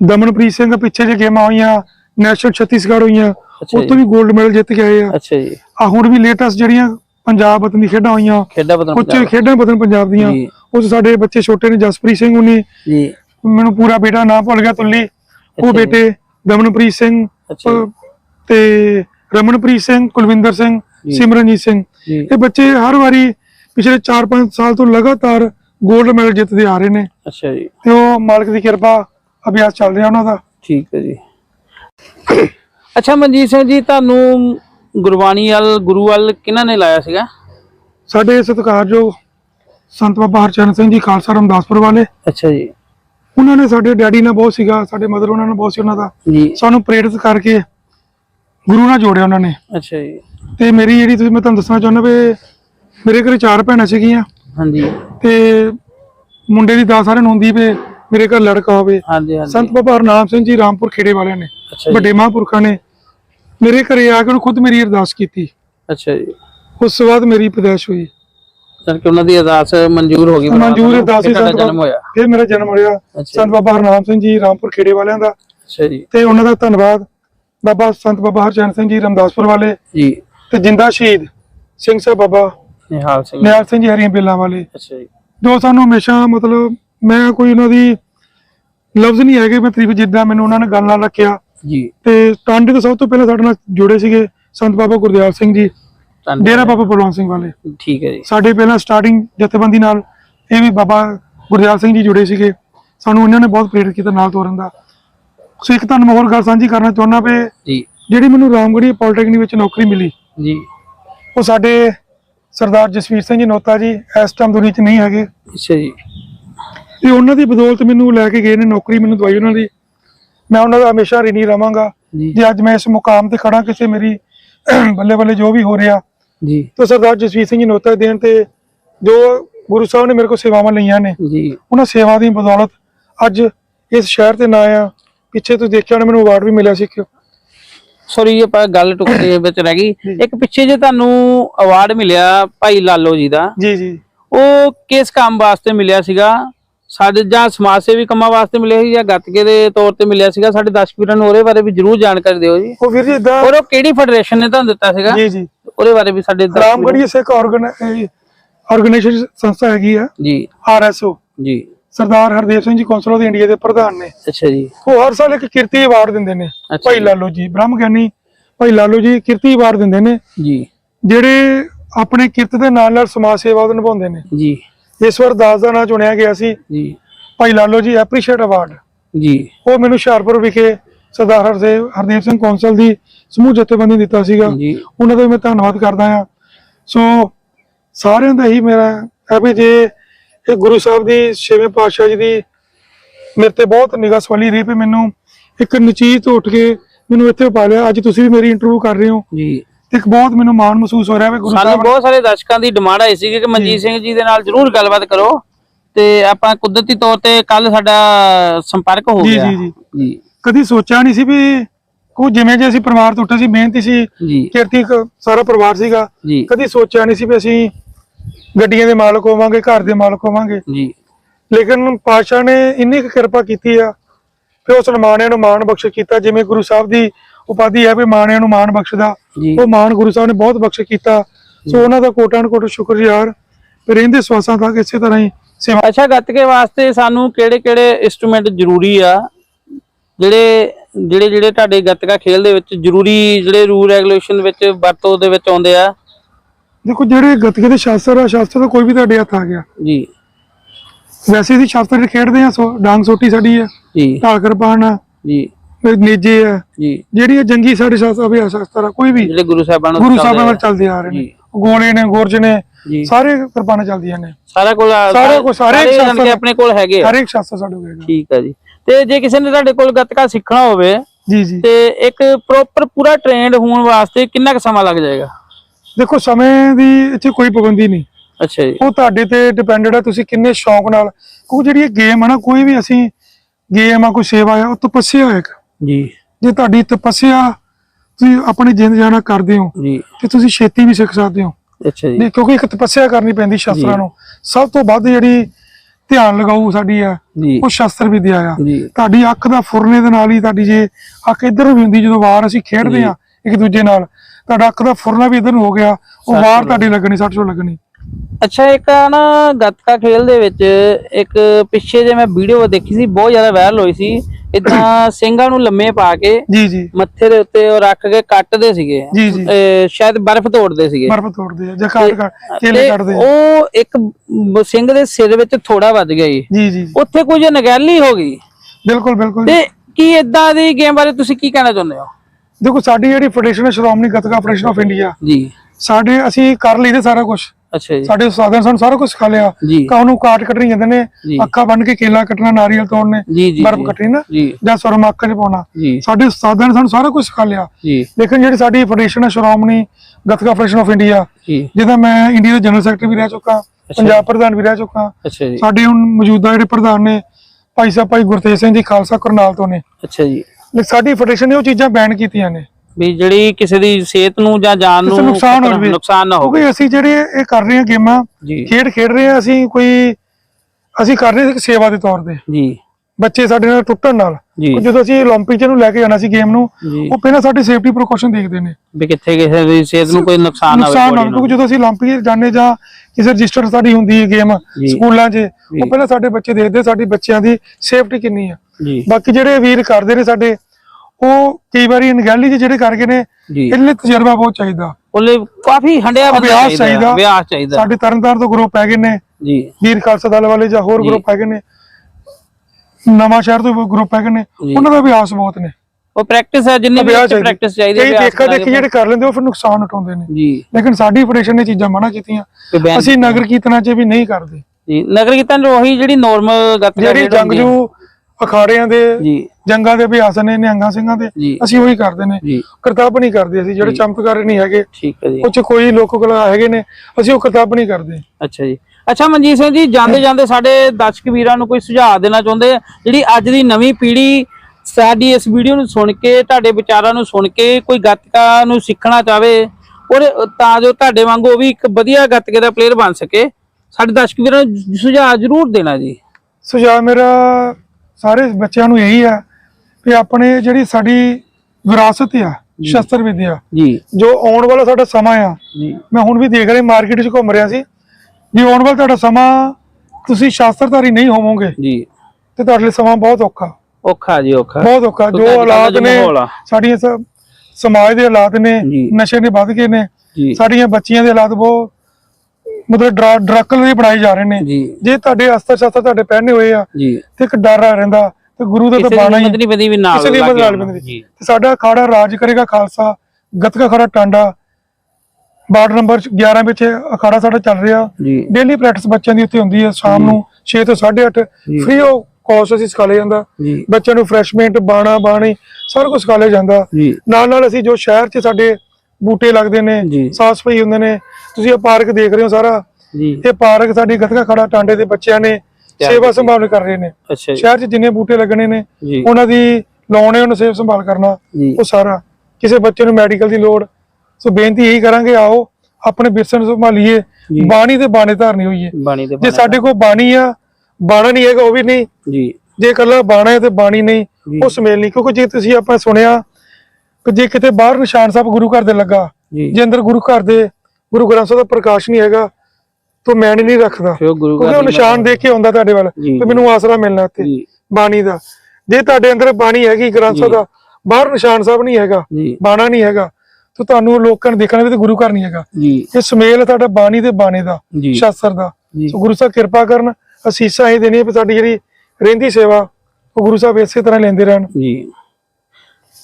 ਦਮਨਪ੍ਰੀਤ ਸਿੰਘ ਪਿੱਛੇ ਜੇ ਗੇਮਾਂ ਹੋਈਆਂ ਨੈਸ਼ਨਲ ਛੱਤੀਸਗੜ੍ਹ ਹੋਈਆਂ ਉੱਥੋਂ ਵੀ 골ਡ ਮੈਡਲ ਜਿੱਤ ਕੇ ਆਏ ਆ। ਅੱਛਾ ਜੀ। ਆ ਹੁਣ ਵੀ ਲੇਟੈਸਟ ਜਿਹੜੀਆਂ ਪੰਜਾਬ ਵਤਨ ਦੀ ਖੇਡਾਂ ਹੋਈਆਂ ਖੇਡਾਂ ਬਦਨ ਕੁਝ ਖੇਡਾਂ ਵਤਨ ਪੰਜਾਬ ਦੀਆਂ। ਉਸ ਸਾਡੇ ਬੱਚੇ ਛੋਟੇ ਨੇ ਜਸਪ੍ਰੀਤ ਸਿੰਘ ਹੁਣੀ। ਜੀ। ਮੈਨੂੰ ਪੂਰਾ ਬੇਟਾ ਨਾਮ ਭੁੱਲ ਗਿਆ ਤੁੱਲੀ। ਉਹ। ਬੇਟੇ ਦਮਨਪ੍ਰੀਤ ਸਿੰਘ ਤੇ ਰਮਨਪ੍ਰੀਤ ਸਿੰਘ ਕੁਲਵਿੰਦਰ ਸਿੰਘ। ਸਿਮਰਨਜੀਤ ਸਿੰਘ। ਇਹ ਬੱਚੇ ਹਰ ਵਾਰੀ ਪਿਛਲੇ 4-5 ਸਾਲ ਤੋਂ ਲਗਾਤਾਰ 골ਡ ਮੈਡਲ ਜਿੱਤਦੇ ਆ ਰਹੇ ਨੇ। ਅੱਛਾ ਜੀ। ਤੇ ਉਹ ਮਾਲਕ ਦੀ ਕਿਰਪਾ ਅਭਿਆਸ ਚੱਲ ਰਿਹਾ ਉਹਨਾਂ ਦਾ। ਠੀਕ ਹੈ ਜੀ। ਅੱਛਾ ਮਨਜੀਤ ਸਿੰਘ ਜੀ ਤੁਹਾਨੂੰ ਗੁਰਬਾਣੀ ਵੱਲ ਗੁਰੂ ਵੱਲ ਕਿਹਨਾਂ ਨੇ ਲਾਇਆ ਸੀਗਾ? ਸਾਡੇ ਸਤਿਕਾਰਯੋਗ ਸੰਤ ਬਾਬਾ ਹਰਚਰਨ ਸਿੰਘ ਜੀ ਖਾਲਸਾ ਰਮਦਾਸਪੁਰ ਵਾਲੇ। ਅੱਛਾ ਜੀ। ਉਹਨਾਂ ਨੇ ਸਾਡੇ ਡੈਡੀ ਨਾਲ ਬਹੁਤ ਸੀਗਾ ਸਾਡੇ ਮਦਰ ਉਹਨਾਂ ਨਾਲ ਬਹੁਤ ਸੀ ਉਹਨਾਂ ਦਾ। ਸਾਨੂੰ ਪ੍ਰੇਰਿਤ ਕਰਕੇ ਗੁਰੂ ਨਾਲ ਜੋੜਿਆ ਉਹਨਾਂ ਨੇ। ਅੱਛਾ ਜੀ। ਤੇ ਮੇਰੀ ਜਿਹੜੀ ਤੁਸੀਂ ਮੈਂ ਤੁਹਾਨੂੰ ਦੱਸਣਾ ਚਾਹੁੰਦਾ ਵੀ ਮੇਰੇ ਘਰੇ ਚਾਰ ਭੈਣਾਂ ਸੀਗੀਆਂ। ਹਾਂਜੀ। ਤੇ ਮੁੰਡੇ ਦੀ ਦਾਸ ਸਾਰਿਆਂ ਨੂੰ ਹੁੰਦੀ ਵੀ ਮੇਰੇ ਘਰ ਲੜਕਾ ਹੋਵੇ। ਹਾਂਜੀ ਹਾਂਜੀ। ਸੰਤ ਬਾਬਾ ਹਰਨਾਮ ਸਿੰਘ ਜੀ ਰਾਮਪੁਰ ਖੇੜੇ ਵਾਲਿਆਂ ਨੇ ਅੱਛਾ ਜੀ। ਵੱਡੇ ਮਹਾਂਪੁਰਖਾਂ ਨੇ ਮੇਰੇ ਘਰੇ ਆ ਕੇ ਉਹਨੂੰ ਖੁਦ ਮੇਰੀ ਅਰਦਾਸ ਕੀਤੀ। ਅੱਛਾ ਜੀ। ਉਸ ਤੋਂ ਬਾਅਦ ਮੇਰੀ ਪੈਦਾਇਸ਼ ਹੋਈ। ਸਰ ਕਿ ਉਹਨਾਂ ਦੀ ਅਰਦਾਸ ਮਨਜ਼ੂਰ ਹੋ ਗਈ ਮਨਜੂਰ ਅਰਦਾਸ ਸੀ ਫਿਰ ਤੁਹਾਡਾ ਸੰਤ ਜਨਮ ਹੋਇਆ? ਫਿਰ ਮੇਰਾ ਜਨਮ ਹੋਇਆ। ਅੱਛਾ ਸੰਤ ਬਾਬਾ ਹਰਨਾਮ ਸਿੰਘ ਜੀ ਰਾਮਪੁਰ ਖੇੜੇ ਵਾਲਿਆਂ ਦਾ। ਅੱਛਾ ਜੀ। ਤੇ ਉਹਨਾਂ ਦਾ ਧੰਨਵਾਦ। ਬਾਬਾ ਸੰਤ ਬਾਬਾ ਹਰਚਰਨ ਸਿੰਘ ਜੀ ਰਮਦਾਸਪੁਰ ਵਾਲੇ। ਜੀ। ਤੇ ਜਿੰਦਾ ਸ਼ਹੀਦ ਸਿੰਘ ਸਾਹਿਬ ਬਾਬਾ ਨਿਹਾਲ ਸਿੰਘ। ਨਿਹਾਲ ਸਿੰਘ ਜੀ ਹਰੀਆਂ ਬੇਲਾਂ ਵਾਲੇ। ਅੱਛਾ ਜੀ। ਜੋ ਸਾਨੂੰ ਹਮੇਸ਼ਾ ਮਤਲਬ ਮੈਂ ਕੋਈ ਉਹਨਾਂ ਦੀ ਲਫ਼ਜ਼ ਨਹੀਂ ਹੈਗੇ ਮੈਂ ਤਾਰੀਫ ਜਿੱਦਾਂ ਮੈਨੂੰ ਉਹਨਾਂ ਨੇ ਗੱਲ ਨਾਲ ਰੱਖਿਆ। ਜੀ। ਤੇ ਟਾਂਡੇ ਤੋਂ ਸਭ ਤੋਂ ਪਹਿਲਾਂ ਸਾਡੇ ਨਾਲ ਜੁੜੇ ਸੀਗੇ ਸੰਤ ਬਾਬਾ ਗੁਰਦਿਆਲ ਸਿੰਘ ਜੀ। ਡੇਰਾ ਬਾਬਾ ਬਲਵੰਤ ਸਿੰਘ ਵਾਲੇ। ਠੀਕ ਹੈ ਜੀ। ਸਾਡੇ ਪਹਿਲਾਂ ਸਟਾਰਟਿੰਗ ਜਥੇਬੰਦੀ ਨਾਲ ਇਹ ਵੀ ਬਾਬਾ ਗੁਰਦਿਆਲ ਸਿੰਘ ਜੀ ਜੁੜੇ ਸੀਗੇ। ਸਾਨੂੰ ਇਹਨਾਂ ਨੇ ਬਹੁਤ ਪ੍ਰੇਰਿਤ ਕੀਤਾ ਨਾਲ ਤੋਰਨ ਦਾ। ਸੋ ਇੱਕ ਤੁਹਾਨੂੰ ਹੋਰ ਗੱਲ ਸਾਂਝੀ ਕਰਨਾ ਚਾਹੁੰਦਾ ਵੀ ਜੀ। ਜਿਹੜੀ ਮੈਨੂੰ ਰਾਮਗੜ੍ਹੀ ਪੋਲੀਟੈਕਨਿਕ ਵਿੱਚ ਨੌਕਰੀ ਮਿਲੀ ਜੀ। ਉਹ ਸਾਡੇ ਸਰਦਾਰ ਜਸਵੀਰ ਸਿੰਘ ਜੀ ਨੋਤਾ ਜੀ ਇਸ ਟਾਈਮ ਦੁਨੀਆ 'ਚ ਨਹੀਂ ਹੈਗੇ। ਅੱਛਾ ਜੀ। ਤੇ ਉਹਨਾਂ ਦੀ ਬਦੌਲਤ ਮੈਨੂੰ ਲੈ ਕੇ ਗਏ ਨੇ ਨੌਕਰੀ ਮੈਨੂੰ ਦਵਾਈ ਉਹਨਾਂ ਦੀ। ਮੈਂ ਉਹਨਾਂ ਦਾ ਹਮੇਸ਼ਾ ਰਿਣੀ ਰਵਾਂਗਾ ਜੀ। ਅੱਜ ਮੈਂ ਇਸ ਮੁਕਾਮ ਤੇ ਖੜਾ ਕਿਸੇ ਮੇਰੀ ਬੱਲੇ ਬੱਲੇ ਜੋ ਵੀ ਹੋ ਰਿਹਾ। ਜੀ। ਤਾਂ ਸਰਦਾਰ ਜਸਵੀਰ ਸਿੰਘ ਜੀ ਨੋਤਾ ਦੇਣ ਤੇ ਜੋ ਗੁਰੂ ਸਾਹਿਬ ਨੇ ਮੇਰੇ ਕੋਲ ਸੇਵਾਵਾਂ ਲਈਆਂ ਨੇ ਜੀ। ਉਹਨਾਂ ਸੇਵਾ ਦੀ ਬਦੌਲਤ ਅੱਜ ਇਸ ਸ਼ਹਿਰ ਤੇ ਨਾਂ ਆ ਪਿੱਛੇ ਤੁਸੀਂ ਦੇਖਿਆ ਮੈਨੂੰ ਅਵਾਰਡ ਵੀ ਮਿਲਿਆ ਸੀ ਇੱਕ। ਸੌਰੀ ਇਹ ਆਪਾਂ ਗੱਲ ਟੁੱਕ ਦੇ ਵਿੱਚ ਰਹਿ ਗਈ। ਇੱਕ ਪਿੱਛੇ ਜੇ ਤੁਹਾਨੂੰ ਅਵਾਰਡ ਮਿਲਿਆ ਭਾਈ ਲਾਲੋ ਜੀ ਦਾ। ਜੀ ਜੀ। ਉਹ ਕਿਸ ਕੰਮ ਵਾਸਤੇ ਮਿਲਿਆ ਸੀਗਾ? ਸਾਡੇ ਜਾਂ ਸਮਾਜ ਸੇਵੀ ਕੰਮਾਂ ਵਾਸਤੇ ਮਿਲਿਆ ਸੀ ਜਾਂ ਗੱਤਕੇ ਦੇ ਤੌਰ ਤੇ ਮਿਲਿਆ ਸੀਗਾ? ਸਾਡੇ ਦਰਸ਼ਕ ਵੀਰਾਂ ਨੂੰ ਉਹਦੇ ਬਾਰੇ ਵੀ ਜਰੂਰ ਜਾਣਕਾਰੀ ਦਿਓ ਜੀ। ਉਹ ਵੀਰ ਜੀ ਇਦਾਂ ਔਰ ਉਹ ਕਿਹੜੀ ਫੈਡਰੇਸ਼ਨ ਨੇ ਤੁਹਾਨੂੰ ਦਿੱਤਾ ਸੀਗਾ? ਜੀ ਜੀ। ਉਹਦੇ ਬਾਰੇ ਵੀ ਸਾਡੇ ਰਾਮਗੜ੍ਹੀ ਸਿੱਖ ਆਰਗੇਨਾਈਜੇਸ਼ਨ ਸੰਸਥਾ ਹੈਗੀ ਆ। ਜੀ। ਆਰਐਸਓ ਜੀ। ਸਰਦਾਰ Hardev Singh ji council of India ਦੇ ਪ੍ਰਧਾਨ ਨੇ। ਅੱਛਾ ਜੀ। ਉਹ ਹਰ ਸਾਲ ਇੱਕ ਕਿਰਤੀ ਅਵਾਰਡ ਦਿੰਦੇ ਨੇ। ਭਾਈ ਲਾਲੋ ਜੀ ਬ੍ਰਹਮ ਗਿਆਨੀ ਭਾਈ ਲਾਲੋ ਜੀ ਕਿਰਤੀ ਅਵਾਰਡ ਦਿੰਦੇ ਨੇ। ਜੀ। ਜਿਹੜੇ ਆਪਣੇ ਕਿਰਤ ਦੇ ਨਾਲ ਨਾਲ ਸਮਾਜ ਸੇਵਾ ਉਹ ਨਿਭਾਉਂਦੇ ਨੇ। ਜੀ। ਇਸ ਵਾਰ ਦਾਸ ਦਾ ਨਾਂ ਚੁਣਿਆ ਗਿਆ ਸੀ। ਜੀ। ਭਾਈ ਲਾਲੋ ਜੀ ਐਪਰੀਸ਼ੀਏਟ ਅਵਾਰਡ ਜੀ। ਉਹ ਮੈਨੂੰ ਹੁਸ਼ਿਆਰਪੁਰ ਵਿਖੇ ਸਰਦਾਰ ਹਰਦੇਵ ਹਰਦੇਵ ਸਿੰਘ ਕੌਂਸਲ ਦੀ ਸਮੂਹ ਜਥੇਬੰਦੀ ਦਿੱਤਾ ਸੀਗਾ। ਉਹਨਾਂ ਦਾ ਵੀ ਮੈਂ ਧੰਨਵਾਦ ਕਰਦਾ ਆ ਸੋ ਸਾਰਿਆਂ ਦਾ ਹੀ ਮੇਰਾ ਹੈ ਵੀ ਜੇ ਇਹ ਗੁਰੂ ਸਾਹਿਬ ਦੀ ਛੇਵੇਂ ਪਾਤਸ਼ਾਹ ਜੀ ਦੀ ਮੇਰੇ ਤੇ ਬਹੁਤ ਨਿਗਾਹ ਸਵਾਲੀ ਰਹੀ ਵੀ ਮੈਨੂੰ ਇੱਕ ਨਚੀਜ਼ ਤੋਂ ਉੱਠ ਕੇ ਮੈਨੂੰ ਇੱਥੇ ਪਾ ਲਿਆ। ਅੱਜ ਤੁਸੀਂ ਵੀ ਮੇਰੀ ਇੰਟਰਵਿਊ ਕਰ ਰਹੇ ਹੋ। ਜੀ। ਤੇ ਇੱਕ ਬਹੁਤ ਮੈਨੂੰ ਮਾਣ ਮਹਿਸੂਸ ਹੋ ਰਿਹਾ ਵੀ ਗੁਰੂ ਸਾਨੂੰ ਸਾਹਿਬ ਬਹੁਤ ਸਾਰੇ ਦਰਸ਼ਕਾਂ ਦੀ ਡਿਮਾਂਡ ਆਈ ਸੀ ਕਿ ਮਨਜੀਤ ਸਿੰਘ ਜੀ ਦੇ ਨਾਲ ਜਰੂਰ ਗੱਲਬਾਤ ਕਰੋ। ਤੇ ਆਪਾਂ ਕੁਦਰਤੀ ਤੌਰ ਤੇ ਕੱਲ ਸਾਡਾ ਸੰਪਰਕ ਹੋ ਗਿਆ। ਜੀ ਜੀ। ਜੀ। ਕਦੀ ਸੋਚਿਆ ਨਹੀਂ ਸੀ ਵੀ ਕੋ ਜਿਵੇਂ ਜੇ ਅਸੀਂ ਪਰਿਵਾਰ ਤੋਂ ਉੱਠੇ ਸੀ ਮਿਹਨਤੀ ਸੀ ਕਿਰਤੀ ਸਾਰਾ ਪਰਿਵਾਰ ਸੀਗਾ। ਕਦੀ ਸੋਚਿਆ ਨਹੀਂ ਸੀ ਵੀ ਅਸੀਂ ਗੱਡੀਆਂ ਦੇ ਮਾਲਕ ਹੋਵਾਂਗੇ ਘਰ ਦੇ ਮਾਲਕ ਹੋਵਾਂਗੇ। ਜੀ। ਲੇਕਿਨ ਪਾਤਸ਼ਾਹ ਨੇ ਇੰਨੀ ਕੁ ਕਿਰਪਾ ਕੀਤੀ ਆ ਫਿਰ ਉਸ ਨਿਮਾਣਿਆਂ ਨੂੰ ਮਾਣ ਬਖਸ਼ ਕੀਤਾ। ਜਿਵੇਂ ਗੁਰੂ ਸਾਹਿਬ ਦੀ ਉਪਾਧੀ ਹੈ ਵੀ ਮਾਣਿਆਂ ਨੂੰ ਮਾਣ ਬਖਸ਼ਦਾ ਉਹ ਮਾਣ ਗੁਰੂ ਸਾਹਿਬ ਨੇ ਬਹੁਤ ਬਖਸ਼ ਕੀਤਾ। ਸੋ ਉਹਨਾਂ ਦਾ ਕੋਟਾਂ ਕੋਟ ਸ਼ੁਕਰਗੁਜ਼ਾਰ ਫਿਰ ਇਹਦੇ ਸਵਾਸਾਂ ਤੱਕ ਇਸੇ ਤਰ੍ਹਾਂ ਹੀ ਸੇਵਾ ਅੱਛਾ ਗੱਤਕੇ ਵਾਸਤੇ ਸਾਨੂੰ ਕਿਹੜੇ ਕਿਹੜੇ ਇਨਸਟਰੂਮੈਂਟ ਜ਼ਰੂਰੀ ਆ? ਜਿਹੜੇ ਜਿਹੜੇ ਜਿਹੜੇ ਤੁਹਾਡੇ ਗੱਤਕਾ ਖੇਲ ਦੇ ਵਿੱਚ ਜ਼ਰੂਰੀ ਜਿਹੜੇ ਰੂਲ ਰੈਗੂਲੇਸ਼ਨ ਵਿੱਚ ਵਰਤੋਂ ਦੇ ਵਿੱਚ ਆਉਂਦੇ ਆ ਦੇਖੋ ਜਿਹੜੇ ਗੱਤਕੇ ਦੇ ਸ਼ਾਸਤਰ ਆ ਸ਼ਾਸਤਰ ਤਾਂ ਕੋਈ ਵੀ ਤੁਹਾਡੇ ਹੱਥ ਆ ਗਿਆ। ਜੀ। ਵੈਸੇ ਅਸੀਂ ਸ਼ਾਸਤਰ ਖੇਡਦੇ ਆ ਡਾਂਗ ਸੋਟੀ ਸਾਡੀ ਆ ਜੀ। ਢਾਲ ਕਿਰਪਾਨ ਆ ਜੀ। ਫਿਰ ਨੇਜੇ ਆ ਜੀ। ਜਿਹੜੀ ਜੰਗੀ ਸਾਡੇ ਸ਼ਾਸਤਰ ਅਭਿਆਸ ਸ਼ਾਸਤਰ ਆ ਕੋਈ ਵੀ ਜਿਹੜੇ ਗੁਰੂ ਸਾਹਿਬਾਨ ਨੂੰ ਗੁਰੂ ਚੱਲਦੇ ਸਾਹਿਬਾਂ ਆ। ਨਾਲ ਚੱਲਦੇ ਆ ਰਹੇ ਨੇ। ਗੋਲੇ ਨੇ ਗੁਰਜ ਨੇ ਸਾਰੇ ਕਿਰਪਾਨਾਂ ਚੱਲਦੀਆਂ ਨੇ। ਸਾਰਾ ਕੋਲ ਸਾਰਾ ਕੁਛ, ਸਾਰੇ ਸ਼ਾਸਤਰ- ਆਪਣੇ ਕੋਲ ਹੈਗੇ ਆ। ਹਰ ਇੱਕ ਸ਼ਾਸਤਰ ਸਾਡੇ ਕੋਲ ਹੈਗਾ। ਠੀਕ ਹੈ ਜੀ। ਤੇ ਜੇ ਕਿਸੇ ਨੇ ਤੁਹਾਡੇ ਕੋਲ ਗੱਤਕਾ ਸਿੱਖਣਾ ਹੋਵੇ ਜੀ ਜੀ। ਤੇ ਇੱਕ ਪ੍ਰੋਪਰ ਪੂਰਾ ਟ੍ਰੇਨਡ ਹੋਣ ਵਾਸਤੇ ਕਿੰਨਾ ਕੁ ਸਮਾਂ ਲੱਗ ਜਾਏਗਾ? ਦੇਖੋ ਸਮੇਂ ਦੀ ਇੱਥੇ ਕੋਈ ਪਾਬੰਦੀ ਨਹੀਂ। ਅੱਛਾ ਜੀ। ਉਹ ਤੁਹਾਡੇ ਤੇ ਡਿਪੈਂਡਡ ਆ ਤੁਸੀਂ ਕਿੰਨੇ ਸ਼ੌਂਕ ਨਾਲ ਕਿਉਂਕਿ ਜਿਹੜੀ ਇਹ ਗੇਮ ਆ ਨਾ ਕੋਈ ਵੀ ਅਸੀਂ ਗੇਮ ਆ ਕੋਈ ਸੇਵਾ ਆ ਉਹ ਤਪੱਸਿਆ ਹੈ ਜੀ। ਜੇ ਤੁਹਾਡੀ ਤਪੱਸਿਆ ਤੁਸੀਂ ਆਪਣੀ ਜਿੰਦ ਜਾਣਾ ਕਰਦੇ ਹੋ ਜੀ। ਤੇ ਤੁਸੀਂ ਛੇਤੀ ਵੀ ਸਿੱਖ ਸਕਦੇ ਹੋ। ਅੱਛਾ ਜੀ। ਨਹੀਂ, ਕਿਉਂਕਿ ਇੱਕ ਤਪੱਸਿਆ ਕਰਨੀ ਪੈਂਦੀ ਸ਼ਾਸਤਰਾਂ ਨੂੰ। ਸਭ ਤੋਂ ਵੱਧ ਜਿਹੜੀ ਧਿਆਨ ਲਗਾਊ ਸਾਡੀ ਆ ਉਹ ਸ਼ਾਸਤਰ ਵਿਦਿਆ ਆ। ਜੀ। ਤੁਹਾਡੀ ਅੱਖ ਦਾ ਫੁਰਨੇ ਦੇ ਨਾਲ ਹੀ ਤੁਹਾਡੀ ਜੇ ਅੱਖ ਇੱਧਰ ਵੀ ਹੁੰਦੀ ਜਦੋਂ ਵਾਰ ਅਸੀਂ ਖੇਡਦੇ ਆ ਇੱਕ ਦੂਜੇ ਨਾਲ ਤੁਹਾਡਾ ਅੱਖ ਦਾ ਫੁਰਨਾ ਵੀ ਇੱਧਰ ਨੂੰ ਹੋ ਗਿਆ। ਉਹ ਵਾਰ ਤੁਹਾਡੀ ਲੱਗਣੀ ਸੱਟ ਚੋਂ ਲੱਗਣੀ। ਅੱਛਾ ਇੱਕ ਨਾ ਗੱਤਕਾ ਖੇਲ ਦੇ ਵਿੱਚ ਇੱਕ ਪਿੱਛੇ ਜੇ ਮੈਂ ਵੀਡੀਓ ਦੇਖੀ ਸੀ ਬਹੁਤ ਜ਼ਿਆਦਾ ਵਾਇਰਲ ਹੋਈ ਸੀ। ਇਦਾਂ ਸਿੰਘਾਂ ਨੂੰ ਲੰਮੇ ਪਾ ਕੇ ਜੀ ਜੀ। ਮੱਥੇ ਦੇ ਉੱਤੇ ਉਹ ਰੱਖ ਕੇ ਕੱਟਦੇ ਸੀਗੇ। ਜੀ, ਜੀ। ਅਹ ਸ਼ਾਇਦ ਬਰਫ਼ ਤੋੜਦੇ ਸੀਗੇ। ਬਰਫ਼ ਤੋੜਦੇ ਆ ਜਾਂ ਕਾਟ ਕਾਟ ਕੇਲੇ ਤੇ ਕੱਟਦੇ ਉਹ ਇੱਕ ਸਿੰਘ ਦੇ ਸਿਰ ਵਿੱਚ ਥੋੜਾ ਵੱਜ ਗਿਆ ਜੀ। ਜੀ ਜੀ ਉੱਥੇ ਕੁਝ ਨਗੈਲੀ ਹੋ ਗਈ। ਬਿਲਕੁਲ ਬਿਲਕੁਲ। ਤੇ ਕੀ ਇਦਾਂ ਦੀ ਗੇਮ ਬਾਰੇ ਤੁਸੀਂ ਕੀ ਕਹਿਣਾ ਚਾਹੁੰਦੇ ਹੋ? ਦੇਖੋ ਸਾਡੀ ਜਿਹੜੀ ਫੈਡਰੇਸ਼ਨ ਹੈ Shiromani Gatka federation of India ਜੀ। ਸਾਡੇ ਅਸੀਂ ਕਰ ਲਈਦੇ ਸਾਰਾ ਕੁਝ ਅੱਛਾ ਜੀ। ਸਾਡੇ ਉਸਤਾਦਾਂ ਨੇ ਸਾਨੂੰ ਸਾਰਾ ਕੁਝ ਸਿਖਾ ਲਿਆ। ਜੀ। ਕਾਹ ਨੂੰ ਕਾਟ ਕੱਟਣੀ ਜਾਂਦੇ ਨੇ ਅੱਖਾਂ ਬੰਨ ਕੇ ਕੇਲਾ ਕੱਟਣਾ ਨਾਰੀਅਲ ਤੋੜਨੇ ਬਰਫ਼ ਕੱਟਣੀ ਨਾ ਜੀ। ਸੁਰਮਾ ਅੱਖਾਂ 'ਚ ਪਾਉਣਾ। ਸਾਡੇ ਉਸਤਾਦਾਂ ਨੇ ਸਾਨੂੰ ਸਾਰਾ ਕੁਝ ਸਿਖਾ ਲਿਆ। ਲੇਕਿਨ ਜਿਹੜੀ ਸਾਡੀ ਫੈਡਰੇਸ਼ਨ ਹੈ Shiromani Gatka federation of India ਜਿਹਦਾ ਮੈਂ ਇੰਡੀਆ ਦਾ ਜਨਰਲ ਸੈਕਟਰੀ ਵੀ ਰਹਿ ਚੁੱਕਾ ਪੰਜਾਬ ਪ੍ਰਧਾਨ ਵੀ ਰਹਿ ਚੁੱਕਾ। ਸਾਡੇ ਹੁਣ ਮੌਜੂਦਾ ਜਿਹੜੇ ਪ੍ਰਧਾਨ ਨੇ ਭਾਈ ਸਾਹਿਬ ਭਾਈ ਗੁਰਤੇਜ ਸਿੰਘ ਜੀ ਖਾਲਸਾ ਕਰਨਾਲ ਤੋਂ ਨੇ। ਅੱਛਾ ਜੀ। ਲੇਕਿਨ ਸਾਡੀ ਫੈਡਰੇਸ਼ਨ ਨੇ ਉਹ ਚੀਜ਼ਾਂ ਬੈਨ ਕੀਤੀਆਂ ਨੇ ਵੀ ਜਿਹੜੀ ਕਿਸੇ ਦੀ ਸਿਹਤ ਨੂੰ ਜਾਂ ਜਾਨ ਕਿਸੇ ਨੂੰ ਨੂੰ ਨੁਕਸਾਨ ਹੋ ਖਤਰਾ- ਜਾਵੇ। ਨੁਕਸਾਨ ਨਾ ਹੋਵੇ ਕਿਉਂਕਿ ਅਸੀਂ ਜਿਹੜੇ ਇਹ ਕਰ ਰਹੇ ਹਾਂ ਗੇਮਾਂ ਜੀ ਖੇਡ ਖੇਡ ਰਹੇ ਹਾਂ ਅਸੀਂ ਕੋਈ ਅਸੀਂ ਕਰ ਰਹੇ ਹਾਂ ਇੱਕ ਸੇਵਾ ਦੇ ਤੌਰ ਤੇ ਜੀ ਬੱਚੇ ਸਾਡੇ ਨਾਲ ਟੁੱਟਣ ਨਾਲ ਜੀ ਉਹ ਜਦੋਂ ਅਸੀਂ 올림픽 ਨੂੰ ਲੈ ਕੇ ਜਾਣਾ ਸੀ ਗੇਮ ਨੂੰ ਜੀ ਉਹ ਪਹਿਲਾਂ ਸਾਡੀ ਸੇਫਟੀ ਪ੍ਰੀਕਾਸ਼ਨ ਦੇਖਦੇ ਨੇ ਵੀ ਕਿੱਥੇ ਕਿਸੇ ਦੀ ਸਿਹਤ ਨੂੰ ਕੋਈ ਨੁਕਸਾਨ ਨਾ ਹੋਵੇ ਨੁਕਸਾਨ ਨਾ body ਹੋਵੇ ਨੂੰ। ਕਿਉਂਕਿ ਜਦੋਂ ਅਸੀਂ 올림픽 ਜਾਂਦੇ ਜਾਂ ਕਿਸੇ ਰਜਿਸਟਰ ਸਾਡੀ ਹੁੰਦੀ ਹੈ ਗੇਮ ਜੀ। ਸਕੂਲਾਂ 'ਚ ਜੀ। ਉਹ ਪਹਿਲਾਂ ਸਾਡੇ ਬੱਚੇ ਦੇਖਦੇ ਸਾਡੀ ਬੱਚਿਆਂ ਦੀ ਸੇਫਟੀ ਕਿੰਨੀ ਆ ਜੀ ਬਾਕੀ ਜਿਹੜੇ ਵੀਰ ਕਰਦੇ ਨੇ ਸਾਡੇ ਉਹ ਕਈ ਵਾਰੀ ਅਣਗਹਿਲੀ 'ਚ ਜਿਹੜੇ ਕਰ ਗਏ ਨੇ ਇਹਦੇ ਲਈ ਤਜਰਬਾ ਬਹੁਤ ਚਾਹੀਦਾ ਉਹਲੇ ਕਾਫੀ ਹੰਡਿਆ ਅਭਿਆਸ ਚਾਹੀਦਾ। ਅਭਿਆਸ ਚਾਹੀਦਾ ਸਾਡੇ ਤਰਨਤਾਰਨ ਤੋਂ ਗਰੁੱਪ ਹੈਗੇ ਨੇ ਜੀ ਵੀਰ ਖਾਲਸਾ ਦਲ ਵਾਲੇ ਜਾਂ ਹੋਰ। ਗਰੁੱਪ ਹੈਗੇ ਨੇ ਨਵਾਂ ਸ਼ਹਿਰ ਤੋਂ ਗਰੁੱਪ ਹੈਗੇ ਨੇ। ਉਹਨਾਂ ਦਾ ਅਭਿਆਸ ਬਹੁਤ ਨੇ ਉਹ ਪ੍ਰੈਕਟਿਸ ਹੈ ਜਿੰਨੀ ਵੀ ਪ੍ਰੈਕਟਿਸ ਚਾਹੀਦੀ ਹੈ ਦੇਖਾ ਦੇਖੀ। ਜਿਹੜੇ ਕਰ ਲੈਂਦੇ ਉਹ ਫਿਰ ਨੁਕਸਾਨ ਉਠਾਉਂਦੇ ਨੇ ਜੀ ਲੇਕਿਨ ਸਾਡੀ ਫੈਡਰੇਸ਼ਨ ਨੇ ਚੀਜ਼ਾਂ ਮਨਾ ਕੀਤੀਆਂ ਅਸੀਂ ਨਗਰ ਕੀਰਤਨਾਂ 'ਚ ਵੀ ਨਹੀਂ ਕਰਦੇ ਜੀ ਨਗਰ ਕੀਰਤਨ ਉਹੀ ਜਿਹੜੀ ਨਾਰਮਲ ਗੱਤਕਾ ਜਿਹੜੀ। ਜੰਗਜੂ ਅਖਾੜਿਆਂ ਦੇ ਜੀ। ਜੰਗਾਂ ਦੇ ਅਭਿਆਸ ਨੇ ਨਿਹੰਗਾਂ ਸਿੰਘਾਂ ਦੇ। ਜੀ। ਅਸੀਂ ਉਹੀ ਕਰਦੇ ਨੇ। ਜੀ। ਕਰਤੱਵ ਨਹੀਂ ਕਰਦੇ ਅਸੀਂ ਜਿਹੜੇ। ਚਮਤਕਾਰ ਨਹੀਂ ਹੈਗੇ। ਠੀਕ ਹੈ ਜੀ। 'ਚ ਕੋਈ ਲੋਕ ਕਲਾ ਹੈਗੇ ਨੇ ਅਸੀਂ ਉਹ ਕਰਤੱਵ ਨਹੀਂ ਕਰਦੇ। ਅੱਛਾ ਜੀ। ਅੱਛਾ ਮਨਜੀਤ ਸਿੰਘ ਜੀ ਜਾਂਦੇ ਜਾਂਦੇ ਸਾਡੇ ਦਰਸ਼ਕ ਵੀਰਾਂ ਨੂੰ ਕੋਈ ਸੁਝਾਅ ਦੇਣਾ ਚਾਹੁੰਦੇ ਆ? ਜਿਹੜੀ ਅੱਜ ਦੀ ਨਵੀਂ ਪੀੜ੍ਹੀ ਸਾਡੀ ਇਸ ਵੀਡੀਓ ਨੂੰ ਸੁਣ ਕੇ ਤੁਹਾਡੇ ਵਿਚਾਰਾਂ ਨੂੰ ਸੁਣ ਕੇ ਕੋਈ ਗੱਤਕਾ ਨੂੰ ਸਿੱਖਣਾ ਚਾਵੇ ਔਰ ਤਾਂ ਜੋ ਤੁਹਾਡੇ ਵਾਂਗੂ ਉਹ ਵੀ ਇੱਕ ਵਧੀਆ ਗੱਤਕੇ ਦਾ ਪਲੇਅਰ ਬਣ ਸਕੇ ਸਾਡੇ ਦਰਸ਼ਕ ਵੀਰਾਂ ਨੂੰ ਸੁਝਾਅ ਜ਼ਰੂਰ ਦੇਣਾ ਜੀ। ਸੁਝਾਅ ਮੇਰਾ ਸਾਰੇ ਬੱਚਿਆਂ ਨੂੰ ਇਹੀ ਹੈ ਕਿ ਆਪਣੇ ਜਿਹੜੀ ਸਾਡੀ ਵਿਰਾਸਤ ਆ ਸ਼ਸਤਰ ਵਿਦਿਆ ਜੀ। ਜੋ ਆਉਣ ਵਾਲਾ ਸਾਡਾ ਸਮਾਂ ਆ। ਜੀ। ਮੈਂ ਹੁਣ ਵੀ ਦੇਖ ਰਿਹਾ ਮਾਰਕੀਟ 'ਚ ਘੁੰਮ ਰਿਹਾ ਸੀ। ਜੇ ਆਉਣ ਵਾਲਾ ਤੁਹਾਡਾ ਸਮਾਂ ਤੁਸੀਂ ਸ਼ਾਸਤਰਧਾਰੀ ਨਹੀਂ ਹੋਵੋਗੇ ਜੀ। ਤੇ ਤੁਹਾਡੇ ਲਈ ਸਮਾਂ ਬਹੁਤ ਔਖਾ। ਔਖਾ ਜੀ ਔਖਾ। ਬਹੁਤ ਔਖਾ। ਜੋ ਹਾਲਾਤ ਨੇ ਆ। ਸਾਡੀਆਂ ਸਮਾਜ ਦੇ ਹਾਲਾਤ ਨੇ। ਨਸ਼ੇ ਨੇ ਵੱਧ ਗਏ ਨੇ ਸਾਡੀਆਂ ਬੱਚੀਆਂ ਦੇ ਹਾਲਾਤ ਬਹੁਤ ਮਤਲਬ ਡਰਾ- ਡਰਾਕਲ ਵੀ ਬਣਾਏ ਜਾ ਰਹੇ ਨੇ। ਜੀ। ਤੁਹਾਡੇ ਅਸਤਰ ਸ਼ਸਤਰ ਤੁਹਾਡੇ ਪਹਿਨੇ ਹੋਏ ਆ ਤੇ ਇੱਕ ਡਰ ਆ ਰਹਿੰਦਾ ਤੇ ਗੁਰੂ ਦਾ ਕਿਸੇ ਤਾਂ ਦੀ ਬਾਣਾ ਹੀ ਨਹੀਂ ਬੰਦੀ ਵੀ ਨਾਲ ਕਿਸੇ ਦੀ। ਬੰਦੀ ਜੀ। ਤੇ ਸਾਡਾ ਅਖਾੜਾ ਰਾਜ ਕਰੇਗਾ ਖਾਲਸਾ ਗਤਕਾ ਖੜਾ ਟਾਂਡਾ। ਵਾਰਡ ਨੰਬਰ 11 ਵਿੱਚ ਅਖਾੜਾ ਸਾਡਾ ਚੱਲ ਰਿਹਾ। ਡੇਲੀ ਪ੍ਰੈਕਟਿਸ ਬੱਚਿਆਂ ਦੀ ਉੱਥੇ ਹੁੰਦੀ ਹੈ ਸ਼ਾਮ ਨੂੰ 6 ਤੋਂ 8:30 ਜੀ। ਫ੍ਰੀ ਆਫ ਕੋਸਟ ਅਸੀਂ ਸਿਖਾਇਆ ਜਾਂਦਾ। ਬੱਚਿਆਂ ਨੂੰ ਫਰੈਸ਼ਮੈਂਟ ਬਾਣਾ ਬਾਣੀ ਸਾਰਾ ਕੁਝ ਸਿਖਾਇਆ ਜਾਂਦਾ। ਨਾਲ ਨਾਲ ਅਸੀਂ ਜੋ ਸ਼ਹਿਰ 'ਚ ਸਾਡੇ ਬੂਟੇ ਲੱਗਦੇ ਨੇ। ਸਾਫ਼ ਸਫ਼ਾਈ ਹੁੰਦੇ ਨੇ ਤੁਸੀਂ ਇਹ ਪਾਰਕ ਦੇਖ ਰਹੇ ਹੋ ਸਾਰਾ? ਜੀ। ਇਹ ਪਾਰਕ ਸਾਡੀ ਗਤਕਾ ਖੜਾ ਟਾਂਡੇ ਦੇ ਬੱਚਿਆਂ ਨੇ ਸੇਵਾ। ਸੰਭਾਲ ਕਰ ਰਹੇ ਨੇ। ਸ਼ਹਿਰ 'ਚ ਜਿੰਨੇ ਬੂਟੇ ਲੱਗਣੇ ਨੇ ਉਹਨਾਂ ਦੀ ਲਾਉਣੇ ਉਹਨੂੰ ਸੇਵ ਸੰਭਾਲ ਕਰਨਾ ਉਹ ਸਾਰਾ। ਕਿਸੇ ਬੱਚੇ ਨੂੰ ਮੈਡੀਕਲ ਦੀ ਲੋੜ ਸੋ ਬੇਨਤੀ ਇਹੀ ਕਰਾਂਗੇ ਆਓ ਆਪਣੇ ਵਿਰਸੇ ਨੂੰ ਸੰਭਾਲੀਏ। ਬਾਣੀ ਤੇ ਬਾਣੇ ਧਾਰਨੀ ਹੋਈਏ। ਜੇ ਸਾਡੇ ਕੋਲ ਬਾਣੀ ਆ ਬਾਣਾ ਨਹੀਂ ਹੈਗਾ ਉਹ ਵੀ ਨਹੀਂ। ਜੀ। ਜੇ ਇਕੱਲਾ ਬਾਣਾ ਹੈ ਤੇ ਬਾਣੀ ਨਹੀਂ। ਉਹ ਸਮੇਲ ਨਹੀਂ। ਕਿਉਂਕਿ ਜੇ ਤੁਸੀਂ ਆਪਾਂ ਸੁਣਿਆ ਕਿ ਜੇ ਕਿਤੇ ਬਾਹਰ ਨਿਸ਼ਾਨ ਸਾਹਿਬ ਗੁਰੂ ਘਰ ਦੇ ਲੱਗਾ ਜੇ ਅੰਦਰ ਗੁਰੂ ਘਰ ਦੇ ਗੁਰੂ ਗ੍ਰੰਥ ਸਾਹਿਬ ਦਾ ਪ੍ਰਕਾਸ਼ ਨਹੀਂ ਹੈਗਾ ਤਾਂ ਮੈਂ ਨਹੀਂ ਰੱਖਦਾ। ਕਿਉਂਕਿ ਉਹ ਨਿਸ਼ਾਨ ਦੇਖ ਕੇ ਆਉਂਦਾ ਤੁਹਾਡੇ ਵੱਲ ਤੇ ਮੈਨੂੰ ਆਸਰਾ ਮਿਲਣਾ ਜੀ। ਬਾਣੀ ਦਾ। ਜੇ ਤੁਹਾਡੇ ਅੰਦਰ ਬਾਣੀ ਹੈਗੀ ਗ੍ਰੰਥ ਸਾਹਿਬ ਦਾ ਬਾਹਰ ਨਿਸ਼ਾਨ ਸਾਹਿਬ ਨਹੀਂ ਹੈਗਾ ਬਾਣਾ ਨਹੀਂ ਹੈਗਾ ਤਾਂ ਤੁਹਾਨੂੰ ਲੋਕਾਂ ਨੂੰ ਦੇਖਣਾ ਵੀ ਤੇ ਗੁਰੂ ਘਰ ਨਹੀਂ ਹੈਗਾ। ਇਹ ਸਮੇਲ ਹੈ ਤੁਹਾਡਾ ਬਾਣੀ ਤੇ ਬਾਣੇ ਦਾ ਸ਼ਾਸਤਰ ਦਾ। ਸੋ ਗੁਰੂ ਸਾਹਿਬ ਕਿਰਪਾ ਕਰਨ ਅਸੀਸਾਂ ਇਹ ਦੇਣੀਆਂ ਵੀ ਸਾਡੀ ਜਿਹੜੀ ਰਹਿੰਦੀ ਸੇਵਾ ਉਹ ਗੁਰੂ ਸਾਹਿਬ ਇਸੇ ਤਰ੍ਹਾਂ ਲੈਂਦੇ ਰਹਿਣ। ਜੀ।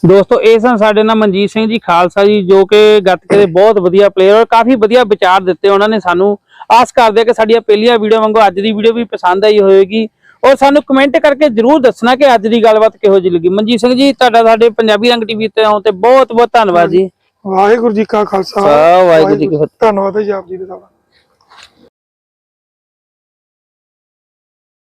ਦੋਸਤੋ ਇਹ ਸਨ ਸਾਡੇ ਨਾਲ ਮਨਜੀਤ ਸਿੰਘ ਜੀ ਖਾਲਸਾ ਜੀ ਜੋ ਕਿ ਗੱਤਕੇ ਦੇ ਬਹੁਤ ਵਧੀਆ ਪਲੇਅਰ ਔਰ ਕਾਫੀ ਵਧੀਆ ਵਿਚਾਰ ਦਿੱਤੇ ਉਹਨਾਂ ਨੇ ਸਾਨੂੰ। ਆਸ ਕਰਦੇ ਹਾਂ ਕਿ ਸਾਡੀਆਂ ਪਹਿਲੀਆਂ ਵੀਡੀਓ ਵਾਂਗੂ ਅੱਜ ਦੀ ਵੀਡੀਓ ਵੀ ਪਸੰਦ ਆਈ ਹੋਵੇਗੀ। ਔਰ ਸਾਨੂੰ ਕਮੈਂਟ ਕਰਕੇ ਜਰੂਰ ਦੱਸਣਾ ਕਿ ਅੱਜ ਦੀ ਗੱਲਬਾਤ ਕਿਹੋ ਜਿਹੀ ਲੱਗੀ। ਮਨਜੀਤ ਸਿੰਘ ਜੀ ਤੁਹਾਡਾ ਸਾਡੇ ਪੰਜਾਬੀ ਰੰਗ ਟੀਵੀ ਤੇ ਆਉਣ ਤੇ ਬਹੁਤ ਬਹੁਤ ਧੰਨਵਾਦ ਜੀ। ਵਾਹਿਗੁਰੂ ਜੀ ਕਾ ਖਾਲਸਾ। ਵਾਹਿਗੁਰੂ ਜੀ ਕੀ ਫਤਿਹ। ਧੰਨਵਾਦ ਜੀ ਆਪ ਜੀ ਦਾ।